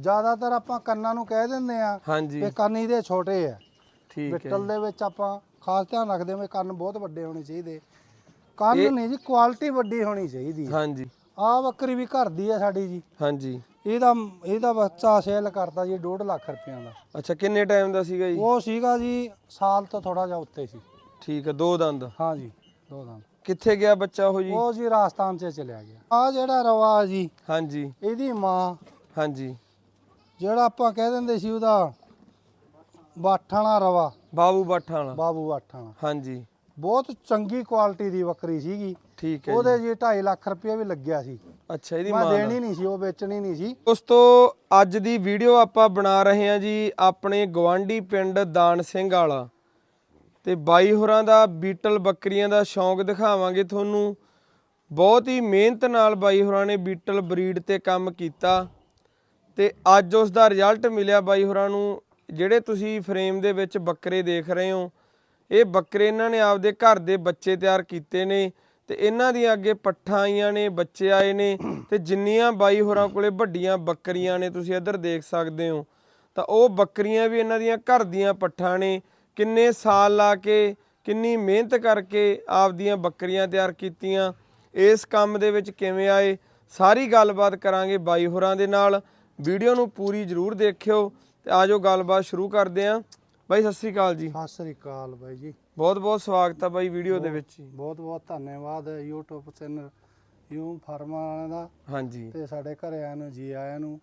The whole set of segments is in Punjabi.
ਜ਼ਿਆਦਾਤਰ ਆਪਾਂ ਕੰਨਾਂ ਨੂੰ ਕਹਿ ਦਿੰਦੇ ਆ ਹਾਂਜੀ। ਇਹ ਕੰਨ ਇਹਦੇ ਛੋਟੇ ਆ। ਠੀਕ ਹੈ। ਬਿੱਟਲ ਜੀ। ਦੇ ਵਿੱਚ ਆਪਾਂ ਖਾਸ ਧਿਆਨ ਰੱਖਦੇ ਹਾਂ ਵੀ ਕੰਨ ਬਹੁਤ ਵੱਡੇ ਹੋਣੇ ਚਾਹੀਦੇ। ਕੰਨ ਨਹੀਂ ਜੀ ਕੁਆਲਿਟੀ ਵੱਡੀ ਹੋਣੀ ਚਾਹੀਦੀ ਹੈ। ਹਾਂਜੀ। ਆ ਬੱਕਰੀ ਵੀ ਘਰ ਦੀ ਆ ਸਾਡੀ ਜੀ। ਹਾਂਜੀ। ਇਹਦਾ ਇਹਦਾ ਬੱਚਾ ਸੇਲ ਕਰਤਾ ਜੀ 2.5 ਲੱਖ ਰੁਪਈਆਂ ਦਾ। ਅੱਛਾ ਕਿੰਨੇ ਟਾਈਮ ਦਾ ਸੀਗਾ ਜੀ? ਉਹ ਸੀਗਾ ਜੀ ਸਾਲ ਤੋਂ ਥੋੜਾ ਜਿਹਾ ਉੱਤੇ ਸੀ। ਠੀਕ ਹੈ ਦੋ ਦੰਦ। ਹਾਂ ਜੀ ਦੋ ਦੰਦ। ਕਿੱਥੇ ਗਿਆ ਬੱਚਾ ਉਹ ਜੀ? ਉਹ ਜੀ ਰਾਜਸਥਾਨ 'ਚ ਚਲਿਆ ਗਿਆ। ਆ ਜਿਹੜਾ ਰਵਾ ਜੀ ਹਾਂਜੀ। ਇਹਦੀ ਮਾਂ ਹਾਂਜੀ। ਜਿਹੜਾ ਆਪਾਂ ਕਹਿ ਦਿੰਦੇ ਸੀ ਉਹਦਾ ਬਾਠਾਣਾ ਰਵਾ। ਬਾਬੂ ਬਾਠਾ ਵਾਲਾ। ਬਾਬੂ ਬਾਠਾਣਾ ਹਾਂਜੀ। ਬਹੁਤ ਚੰਗੀ ਕੁਆਲਿਟੀ ਦੀ ਬੱਕਰੀ ਸੀਗੀ। ਠੀਕ ਹੈ ਉਹਦੇ ਜੀ। 2.5 ਲੱਖ ਰੁਪਏ ਵੀ ਲੱਗਿਆ ਸੀ। ਅੱਛਾ ਇਹਦੀ ਮੈਂ ਦੇਣੀ ਨਹੀਂ ਸੀ ਉਹ ਵੇਚਣੀ ਨਹੀਂ ਸੀ। ਉਸ ਤੋਂ ਅੱਜ ਦੀ ਵੀਡੀਓ ਆਪਾਂ ਬਣਾ ਰਹੇ ਹਾਂ ਜੀ ਆਪਣੇ ਗਵਾਂਢੀ ਪਿੰਡ ਦਾਨ ਸਿੰਘ ਵਾਲਾ। ਤੇ ਬਾਈ ਹੋਰਾਂ ਦਾ ਬੀਟਲ ਬੱਕਰੀਆਂ ਦਾ ਸ਼ੌਂਕ ਦਿਖਾਵਾਂਗੇ ਤੁਹਾਨੂੰ। ਬਹੁਤ ਹੀ ਮਿਹਨਤ ਨਾਲ ਬਾਈ ਹੋਰਾਂ ਨੇ ਬੀਟਲ ਬਰੀਡ ਤੇ ਕੰਮ ਕੀਤਾ। ਤੇ ਅੱਜ ਉਸ ਦਾ ਰਿਜ਼ਲਟ ਮਿਲਿਆ ਬਾਈ ਹੋਰਾਂ ਨੂੰ, ਜਿਹੜੇ ਤੁਸੀਂ ਫਰੇਮ ਦੇ ਵਿੱਚ ਬੱਕਰੇ ਦੇਖ ਰਹੇ ਹੋ। ਇਹ ਬੱਕਰੇ ਇਹਨਾਂ ਨੇ ਆਪਦੇ ਘਰ ਦੇ ਬੱਚੇ ਤਿਆਰ ਕੀਤੇ ਨੇ ਤੇ ਇਹਨਾਂ ਦੀਆਂ ਅੱਗੇ ਪੱਠਾਂ ਆਈਆਂ ਨੇ, ਬੱਚੇ ਆਏ ਨੇ ਤੇ ਜਿੰਨੀਆਂ ਬਾਈ ਹੋਰਾਂ ਕੋਲੇ ਵੱਡੀਆਂ ਬੱਕਰੀਆਂ ਨੇ ਤੁਸੀਂ ਇੱਧਰ ਦੇਖ ਸਕਦੇ ਹੋ। ਤਾਂ ਉਹ ਬੱਕਰੀਆਂ ਵੀ ਇਹਨਾਂ ਦੀਆਂ ਘਰ ਦੀਆਂ ਪੱਠਾਂ ਨੇ। ਕਿੰਨੇ ਸਾਲ ਲਾ ਕੇ, ਕਿੰਨੀ ਮਿਹਨਤ ਕਰਕੇ ਆਪਦੀਆਂ ਬੱਕਰੀਆਂ ਤਿਆਰ ਕੀਤੀਆਂ। ਇਸ ਕੰਮ ਦੇ ਵਿੱਚ ਕਿਵੇਂ ਆਏ? ਸਾਰੀ ਗੱਲਬਾਤ ਕਰਾਂਗੇ ਬਾਈ ਹੋਰਾਂ ਦੇ ਨਾਲ। ਵੀਡੀਓ ਨੂੰ ਪੂਰੀ ਜ਼ਰੂਰ ਦੇਖਿਓ ਤੇ ਆਜੋ ਗੱਲਬਾਤ ਸ਼ੁਰੂ ਕਰਦੇ ਆਂ। ਬਾਈ ਸਤਿ ਸ੍ਰੀ ਅਕਾਲ ਜੀ। ਸਤਿ ਸ੍ਰੀ ਅਕਾਲ ਬਾਈ ਜੀ। ਬਹੁਤ ਬਹੁਤ ਸਵਾਗਤ ਆ ਬਾਈ ਵੀਡੀਓ ਦੇ ਵਿੱਚ ਜੀ। ਬਹੁਤ ਬਹੁਤ ਧੰਨਵਾਦ YouTube ਚੈਨਲ ਯੂ ਫਾਰਮਾ ਵਾਲਿਆਂ ਦਾ ਹਾਂਜੀ। ਤੇ ਸਾਡੇ ਘਰੇ ਆਇਆਂ ਨੂੰ ਜੀ ਆਇਆਂ ਨੂੰ।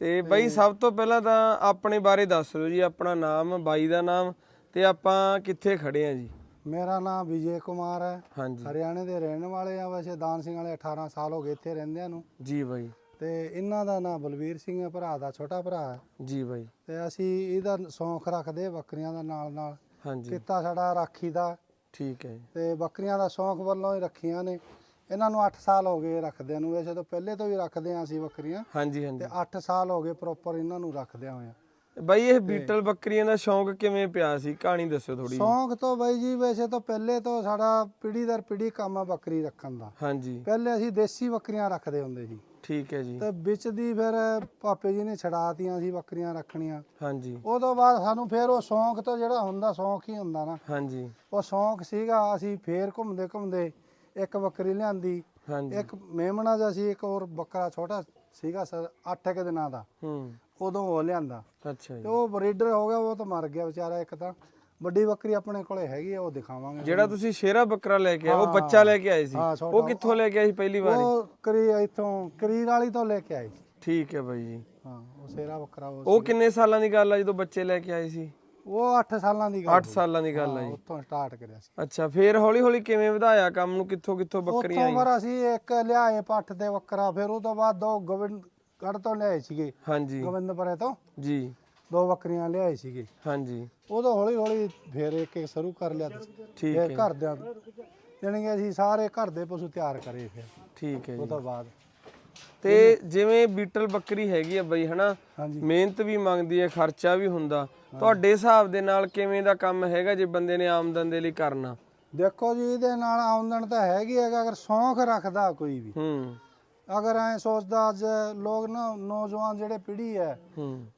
ਤੇ ਬਾਈ ਸਭ ਤੋਂ ਪਹਿਲਾਂ ਤਾਂ ਆਪਣੇ ਬਾਰੇ ਦੱਸ ਦਿਓ ਜੀ ਆਪਣਾ ਨਾਮ ਬਾਈ ਦਾ ਨਾਮ ਤੇ ਆਪਾਂ ਕਿੱਥੇ ਖੜੇ ਆ ਜੀ? ਮੇਰਾ ਨਾਮ ਵਿਜੇ ਕੁਮਾਰ ਹੈ। ਹਾਂਜੀ। ਹਰਿਆਣੇ ਦੇ ਰਹਿਣ ਵਾਲੇ ਆ ਵੈਸੇ ਦਾਨ ਸਿੰਘ ਵਾਲੇ 18 ਸਾਲ ਹੋ ਗਏ ਇੱਥੇ ਰਹਿੰਦਿਆਂ ਨੂੰ। ਜੀ ਬਾਈ। ਤੇ ਇਹਨਾਂ ਦਾ ਨਾਮ ਬਲਵੀਰ ਸਿੰਘ ਹੈ ਭਰਾ ਦਾ ਛੋਟਾ ਭਰਾ ਹੈ ਜੀ ਬਾਈ। ਤੇ ਅਸੀਂ ਇਹਦਾ ਸ਼ੌਂਕ ਰੱਖਦੇ ਆ ਬੱਕਰੀਆਂ ਦਾ ਨਾਲ ਨਾਲ। ਹਾਂਜੀ। ਕਿੱਤਾ ਸਾਡਾ ਰਾਖੀ ਦਾ। ਠੀਕ ਹੈ ਜੀ। ਤੇ ਬੱਕਰੀਆਂ ਦਾ ਸ਼ੌਂਕ ਵੱਲੋਂ ਹੀ ਰੱਖੀਆਂ ਨੇ। ਇਹਨਾਂ ਨੂੰ 8 ਸਾਲ ਹੋ ਗਏ ਰੱਖਦਿਆਂ ਨੂੰ। ਵੈਸੇ ਤਾਂ ਪਹਿਲੇ ਤੋਂ ਵੀ ਰੱਖਦੇ ਆ ਅਸੀਂ ਬੱਕਰੀਆਂ। ਹਾਂਜੀ ਹਾਂਜੀ। ਤੇ 8 ਸਾਲ ਹੋ ਗਏ ਪ੍ਰੋਪਰ ਇਹਨਾਂ ਨੂੰ ਰੱਖਦਿਆਂ ਹੋਇਆਂ। ਬਾਈ ਇਹ ਬੀਟਲ ਬੱਕਰੀਆਂ ਦਾ ਸ਼ੌਂਕ ਕਿਵੇਂ ਪਿਆ ਸੀ? ਕਹਾਣੀ ਦੱਸਿਓ ਥੋੜੀ ਸ਼ੌਂਕ ਤੋਂ ਬਾਈ ਜੀ ਵੈਸੇ ਤਾਂ ਪਹਿਲੇ ਤੋਂ ਸਾਡਾ ਪੀੜੀ ਦਰ ਪੀੜੀ ਕੰਮ ਆ ਬੱਕਰੀ ਰੱਖਣ ਦਾ। ਹਾਂਜੀ। ਪਹਿਲੇ ਅਸੀਂ ਦੇਸੀ ਬੱਕਰੀਆਂ ਰੱਖਦੇ ਹੁੰਦੇ ਸੀ। ਠੀਕ ਹੈ ਜੀ। ਤੇ ਵਿੱਚ ਦੀ ਫਿਰ ਪਾਪੇ ਜੀ ਨੇ ਛਡਾਤੀਆਂ ਸੀ ਬੱਕਰੀਆਂ ਰੱਖਣੀਆਂ। ਹਾਂਜੀ। ਉਹ ਤੋਂ ਬਾਅਦ ਸਾਨੂੰ ਫਿਰ ਉਹ ਸ਼ੌਂਕ ਤੋਂ ਜਿਹੜਾ ਹੁੰਦਾ ਸ਼ੌਂਕ ਹੀ ਹੁੰਦਾ ਨਾ। ਹਾਂਜੀ। ਉਹ ਸ਼ੌਂਕ ਸੀਗਾ ਅਸੀਂ ਫੇਰ ਘੁੰਮਦੇ ਘੁੰਮਦੇ ਇੱਕ ਬੱਕਰੀ ਲਿਆਂਦੀ। ਹਾਂਜੀ। ਇੱਕ ਮੇਮਣਾ ਜਿਹਾ ਸੀ ਇੱਕ ਹੋਰ ਬੱਕਰਾ ਛੋਟਾ ਸੀਗਾ ਸਰ 8 ਕੁ ਦਿਨਾਂ ਦਾ। ਹੂੰ। ਉਦੋਂ ਉਹ ਲਿਆਂਦਾ। ਅੱਛਾ ਤੇ ਜੀ ਉਹ ਬਰੀਡਰ ਹੋ ਗਿਆ ਉਹ ਤਾਂ ਮਰ ਗਿਆ ਵਿਚਾਰਾ ਇੱਕ ਤਾਂ। ਵੱਡੀ ਬੱਕਰੀ ਆਪਣੇ ਕੋਲੇ ਹੈਗੀ ਆ ਉਹ ਦਿਖਾਵਾਂਗੇ ਜਿਹੜਾ ਤੁਸੀਂ ਸ਼ੇਰਾ ਬੱਕਰਾ ਲੈ ਕੇ ਆਏ ਉਹ। ਬੱਚਾ ਲੈ ਕੇ ਆਏ ਸੀ? ਹਾਂ, ਛੋਟਾ। ਉਹ ਕਿੱਥੋਂ ਲੈ ਕੇ ਆਏ ਸੀ ਪਹਿਲੀ ਵਾਰੀ? ਉਹ ਕਰੀ ਇਥੋਂ ਕਰੀਰ ਵਾਲੀ ਤੋਂ ਲੈ ਕੇ ਆਏ ਸੀ। ਠੀਕ ਹੈ ਬਾਈ ਜੀ। ਹਾਂ ਉਹ ਸੇਰਾ ਬੱਕਰਾ ਉਹ ਉਹ ਕਿੰਨੇ ਸਾਲਾਂ ਦੀ ਗੱਲ ਆ ਜਦੋਂ ਬੱਚੇ ਲੈ ਕੇ ਆਏ ਸੀ? ਉਹ 8 ਸਾਲਾਂ ਦੀ ਗੱਲ 8 ਸਾਲਾਂ ਦੀ ਗੱਲ ਆ ਜੀ। ਉੱਥੋਂ ਸਟਾਰਟ ਕਰਿਆ ਸੀ। ਅੱਛਾ ਫੇਰ ਹੌਲੀ ਹੌਲੀ ਕਿਵੇਂ ਵਧਾਇਆ ਕੰਮ ਨੂੰ? ਕਿੱਥੋਂ ਕਿੱਥੋਂ ਬੱਕਰੀਆਂ ਉੱਥੋਂ ਆਈਆਂ? ਫਿਰ ਅਸੀਂ ਇੱਕ ਲਿਆਏ ਪੱਠ ਤੇ ਬੱਕਰਾ ਫਿਰ ਉਹ ਤੋਂ ਬਾਅਦ ਦੋ ਗੋਬਿੰਦਗੜ੍ਹ ਤੋਂ ਲਿਆਏ ਸੀਗੇ। ਹਾਂਜੀ। ਗੋਬਿੰਦਪੁਰੇ ਤੋਂ। ਜੀ। ਦੋ ਬੱਕਰੀਆਂ ਲਿਆਏ ਸੀਗੇ। ਹਾਂਜੀ। ਉਦੋਂ ਹੌਲੀ ਹੌਲੀ ਫਿਰ ਇੱਕ ਇੱਕ ਸ਼ੁਰੂ ਕਰ ਲਿਆ ਠੀਕ ਹੈ। ਘਰਦਿਆਂ ਜਾਣੀ ਕਿ ਅਸੀਂ ਸਾਰੇ ਘਰ ਦੇ ਪਸ਼ੂ ਤਿਆਰ ਕਰੇ ਫਿਰ। ਠੀਕ ਹੈ ਉਹ ਜੀ ਤੋਂ ਬਾਅਦ। ਤੇ ਜਿਵੇਂ ਬੀਟਲ ਬੱਕਰੀ ਹੈਗੀ ਆ ਬਈ ਹਨਾ? ਮਿਹਨਤ ਵੀ ਮੰਗਦੀ ਹੈ ਖਰਚਾ ਵੀ ਹੁੰਦਾ। ਤੁਹਾਡੇ ਹਿਸਾਬ ਦੇ ਨਾਲ ਕਿਵੇਂ ਦਾ ਕੰਮ ਹੈਗਾ ਜੇ ਬੰਦੇ ਨੇ ਆਮਦਨ ਦੇ ਲਈ ਕਰਨਾ? ਦੇਖੋ ਜੀ ਇਹਦੇ ਨਾਲ ਆਮਦਨ ਤਾਂ ਹੈਗੀ ਹੈਗਾ ਅਗਰ ਸ਼ੌਂਕ ਰੱਖਦਾ ਕੋਈ ਵੀ। ਹੂੰ। ਅਗਰ ਐ ਸੋਚਦਾ ਅੱਜ ਲੋਕ ਨਾ ਨੌਜਵਾਨ ਜਿਹੜੇ ਪੀੜ੍ਹੀ ਹੈ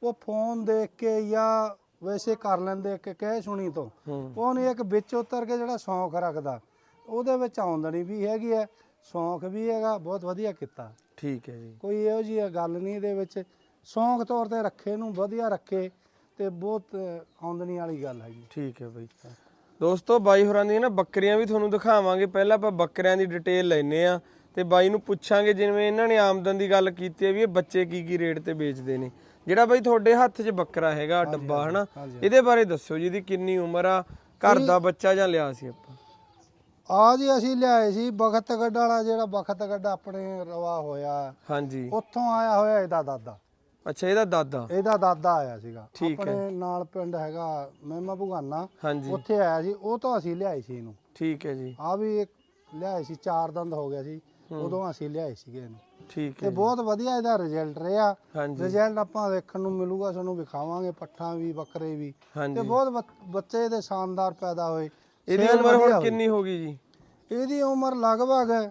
ਉਹ ਫੋਨ ਦੇਖ ਕੇ ਜਾਂ ਵੈਸੇ ਕਰ ਲੈਂਦੇ ਕਿ ਕਹਿ ਸੁਣੀ ਤੋਂ। ਉਹ ਨਹੀਂ ਇੱਕ ਵਿੱਚ ਉਤਰ ਕੇ ਜਿਹੜਾ ਸ਼ੌਂਕ ਰੱਖਦਾ ਉਹਦੇ ਵਿੱਚ ਆਮਦਨੀ ਵੀ ਹੈਗੀ ਹੈ ਸ਼ੌਂਕ ਵੀ ਹੈਗਾ ਬਹੁਤ ਵਧੀਆ ਕੀਤਾ। ਠੀਕ ਹੈ ਜੀ। ਕੋਈ ਇਹੋ ਜਿਹੀ ਗੱਲ ਨਹੀਂ ਇਹਦੇ ਵਿੱਚ। ਸ਼ੌਂਕ ਤੌਰ ਤੇ ਰੱਖੇ ਨੂੰ ਵਧੀਆ ਰੱਖੇ ਤੇ ਬਹੁਤ ਆਮਦਨੀ ਵਾਲੀ ਗੱਲ ਹੈਗੀ। ਠੀਕ ਹੈ ਬਈ। ਦੋਸਤੋ ਬਾਈ ਹੋਰਾਂ ਦੀਆਂ ਨਾ ਬੱਕਰੀਆਂ ਵੀ ਤੁਹਾਨੂੰ ਦਿਖਾਵਾਂਗੇ। ਪਹਿਲਾਂ ਆਪਾਂ ਬੱਕਰਿਆਂ ਦੀ ਡਿਟੇਲ ਲੈਨੇ ਆ ਤੇ ਬਾਈ ਨੂੰ ਪੁੱਛਾਂਗੇ ਜਿਵੇਂ ਇਹਨਾਂ ਨੇ ਆਮਦਨ ਦੀ ਗੱਲ ਕੀਤੀ ਹੈ ਵੀ ਇਹ ਬੱਚੇ ਕੀ ਕੀ ਰੇਟ ਤੇ ਵੇਚਦੇ ਨੇ। ਜਿਹੜਾ ਬਾਈ ਤੁਹਾਡੇ ਹੱਥ 'ਚ ਬੱਕਰਾ ਹੈਗਾ ਡੱਬਾ ਹਨਾ। ਇਹਦੇ ਬਾਰੇ ਦੱਸਿਓ ਜੀ ਇਹਦੀ ਕਿੰਨੀ ਉਮਰ ਆ ਘਰ ਦਾ ਬੱਚਾ ਜਾਂ ਲਿਆ ਸੀ ਆਪਾਂ? ਆ ਜੀ ਅਸੀਂ ਲਿਆਏ ਸੀ ਬਖਤਗੜ ਵਾਲਾ ਜਿਹੜਾ ਬਖਤਗੜ ਆਪਣੇ ਰਵਾ ਹੋਇਆ। ਹਾਂਜੀ। ਉੱਥੋਂ ਆਇਆ ਹੋਇਆ ਇਹਦਾ ਦਾਦਾ। ਅੱਛਾ ਇਹਦਾ ਦਾਦਾ? ਇਹਦਾ ਦਾਦਾ ਆਇਆ ਸੀਗਾ। ਠੀਕ ਹੈ। ਆਪਣੇ ਨਾਲ ਪਿੰਡ ਹੈਗਾ ਮਹਿਮਾ ਭੁਗਾਨਾ। ਹਾਂਜੀ। ਉੱਥੇ ਆਇਆ ਸੀ ਉਹ ਤੋਂ ਅਸੀਂ ਲਿਆਏ ਸੀ ਇਹਨੂੰ। ਠੀਕ ਹੈ ਜੀ। ਆ ਵੀ ਇੱਕ ਲਿਆਏ ਸੀ ਚਾਰ ਦੰਦ ਹੋ ਗਿਆ ਸੀ। ਉਦੋਂ ਅਸੀਂ ਲਿਆਏ ਸੀਗੇ ਇਹਨੂੰ। ਠੀਕ ਤੇ ਹੈ ਜੀ। ਬਹੁਤ ਵਧੀਆ ਇਹਦਾ ਰਿਜ਼ਲਟ ਰਿਹਾ। ਰਿਜ਼ਲਟ ਆਪਾਂ ਦੇਖਣ ਨੂੰ ਮਿਲੂਗਾ ਤੁਹਾਨੂੰ ਵਿਖਾਵਾਂਗੇ ਪੱਠਾਂ ਵੀ ਬੱਕਰੇ ਵੀ। ਤੇ ਬਹੁਤ ਬੱਚ- ਇਹਦੇ ਸ਼ਾਨਦਾਰ ਪੈਦਾ ਹੋਏ। ਇਹਦੀ ਉਮਰ ਹੁਣ। ਕਿੰਨੀ ਹੋ ਗਈ ਜੀ? ਇਹਦੀ ਉਮਰ ਲਗਭਗ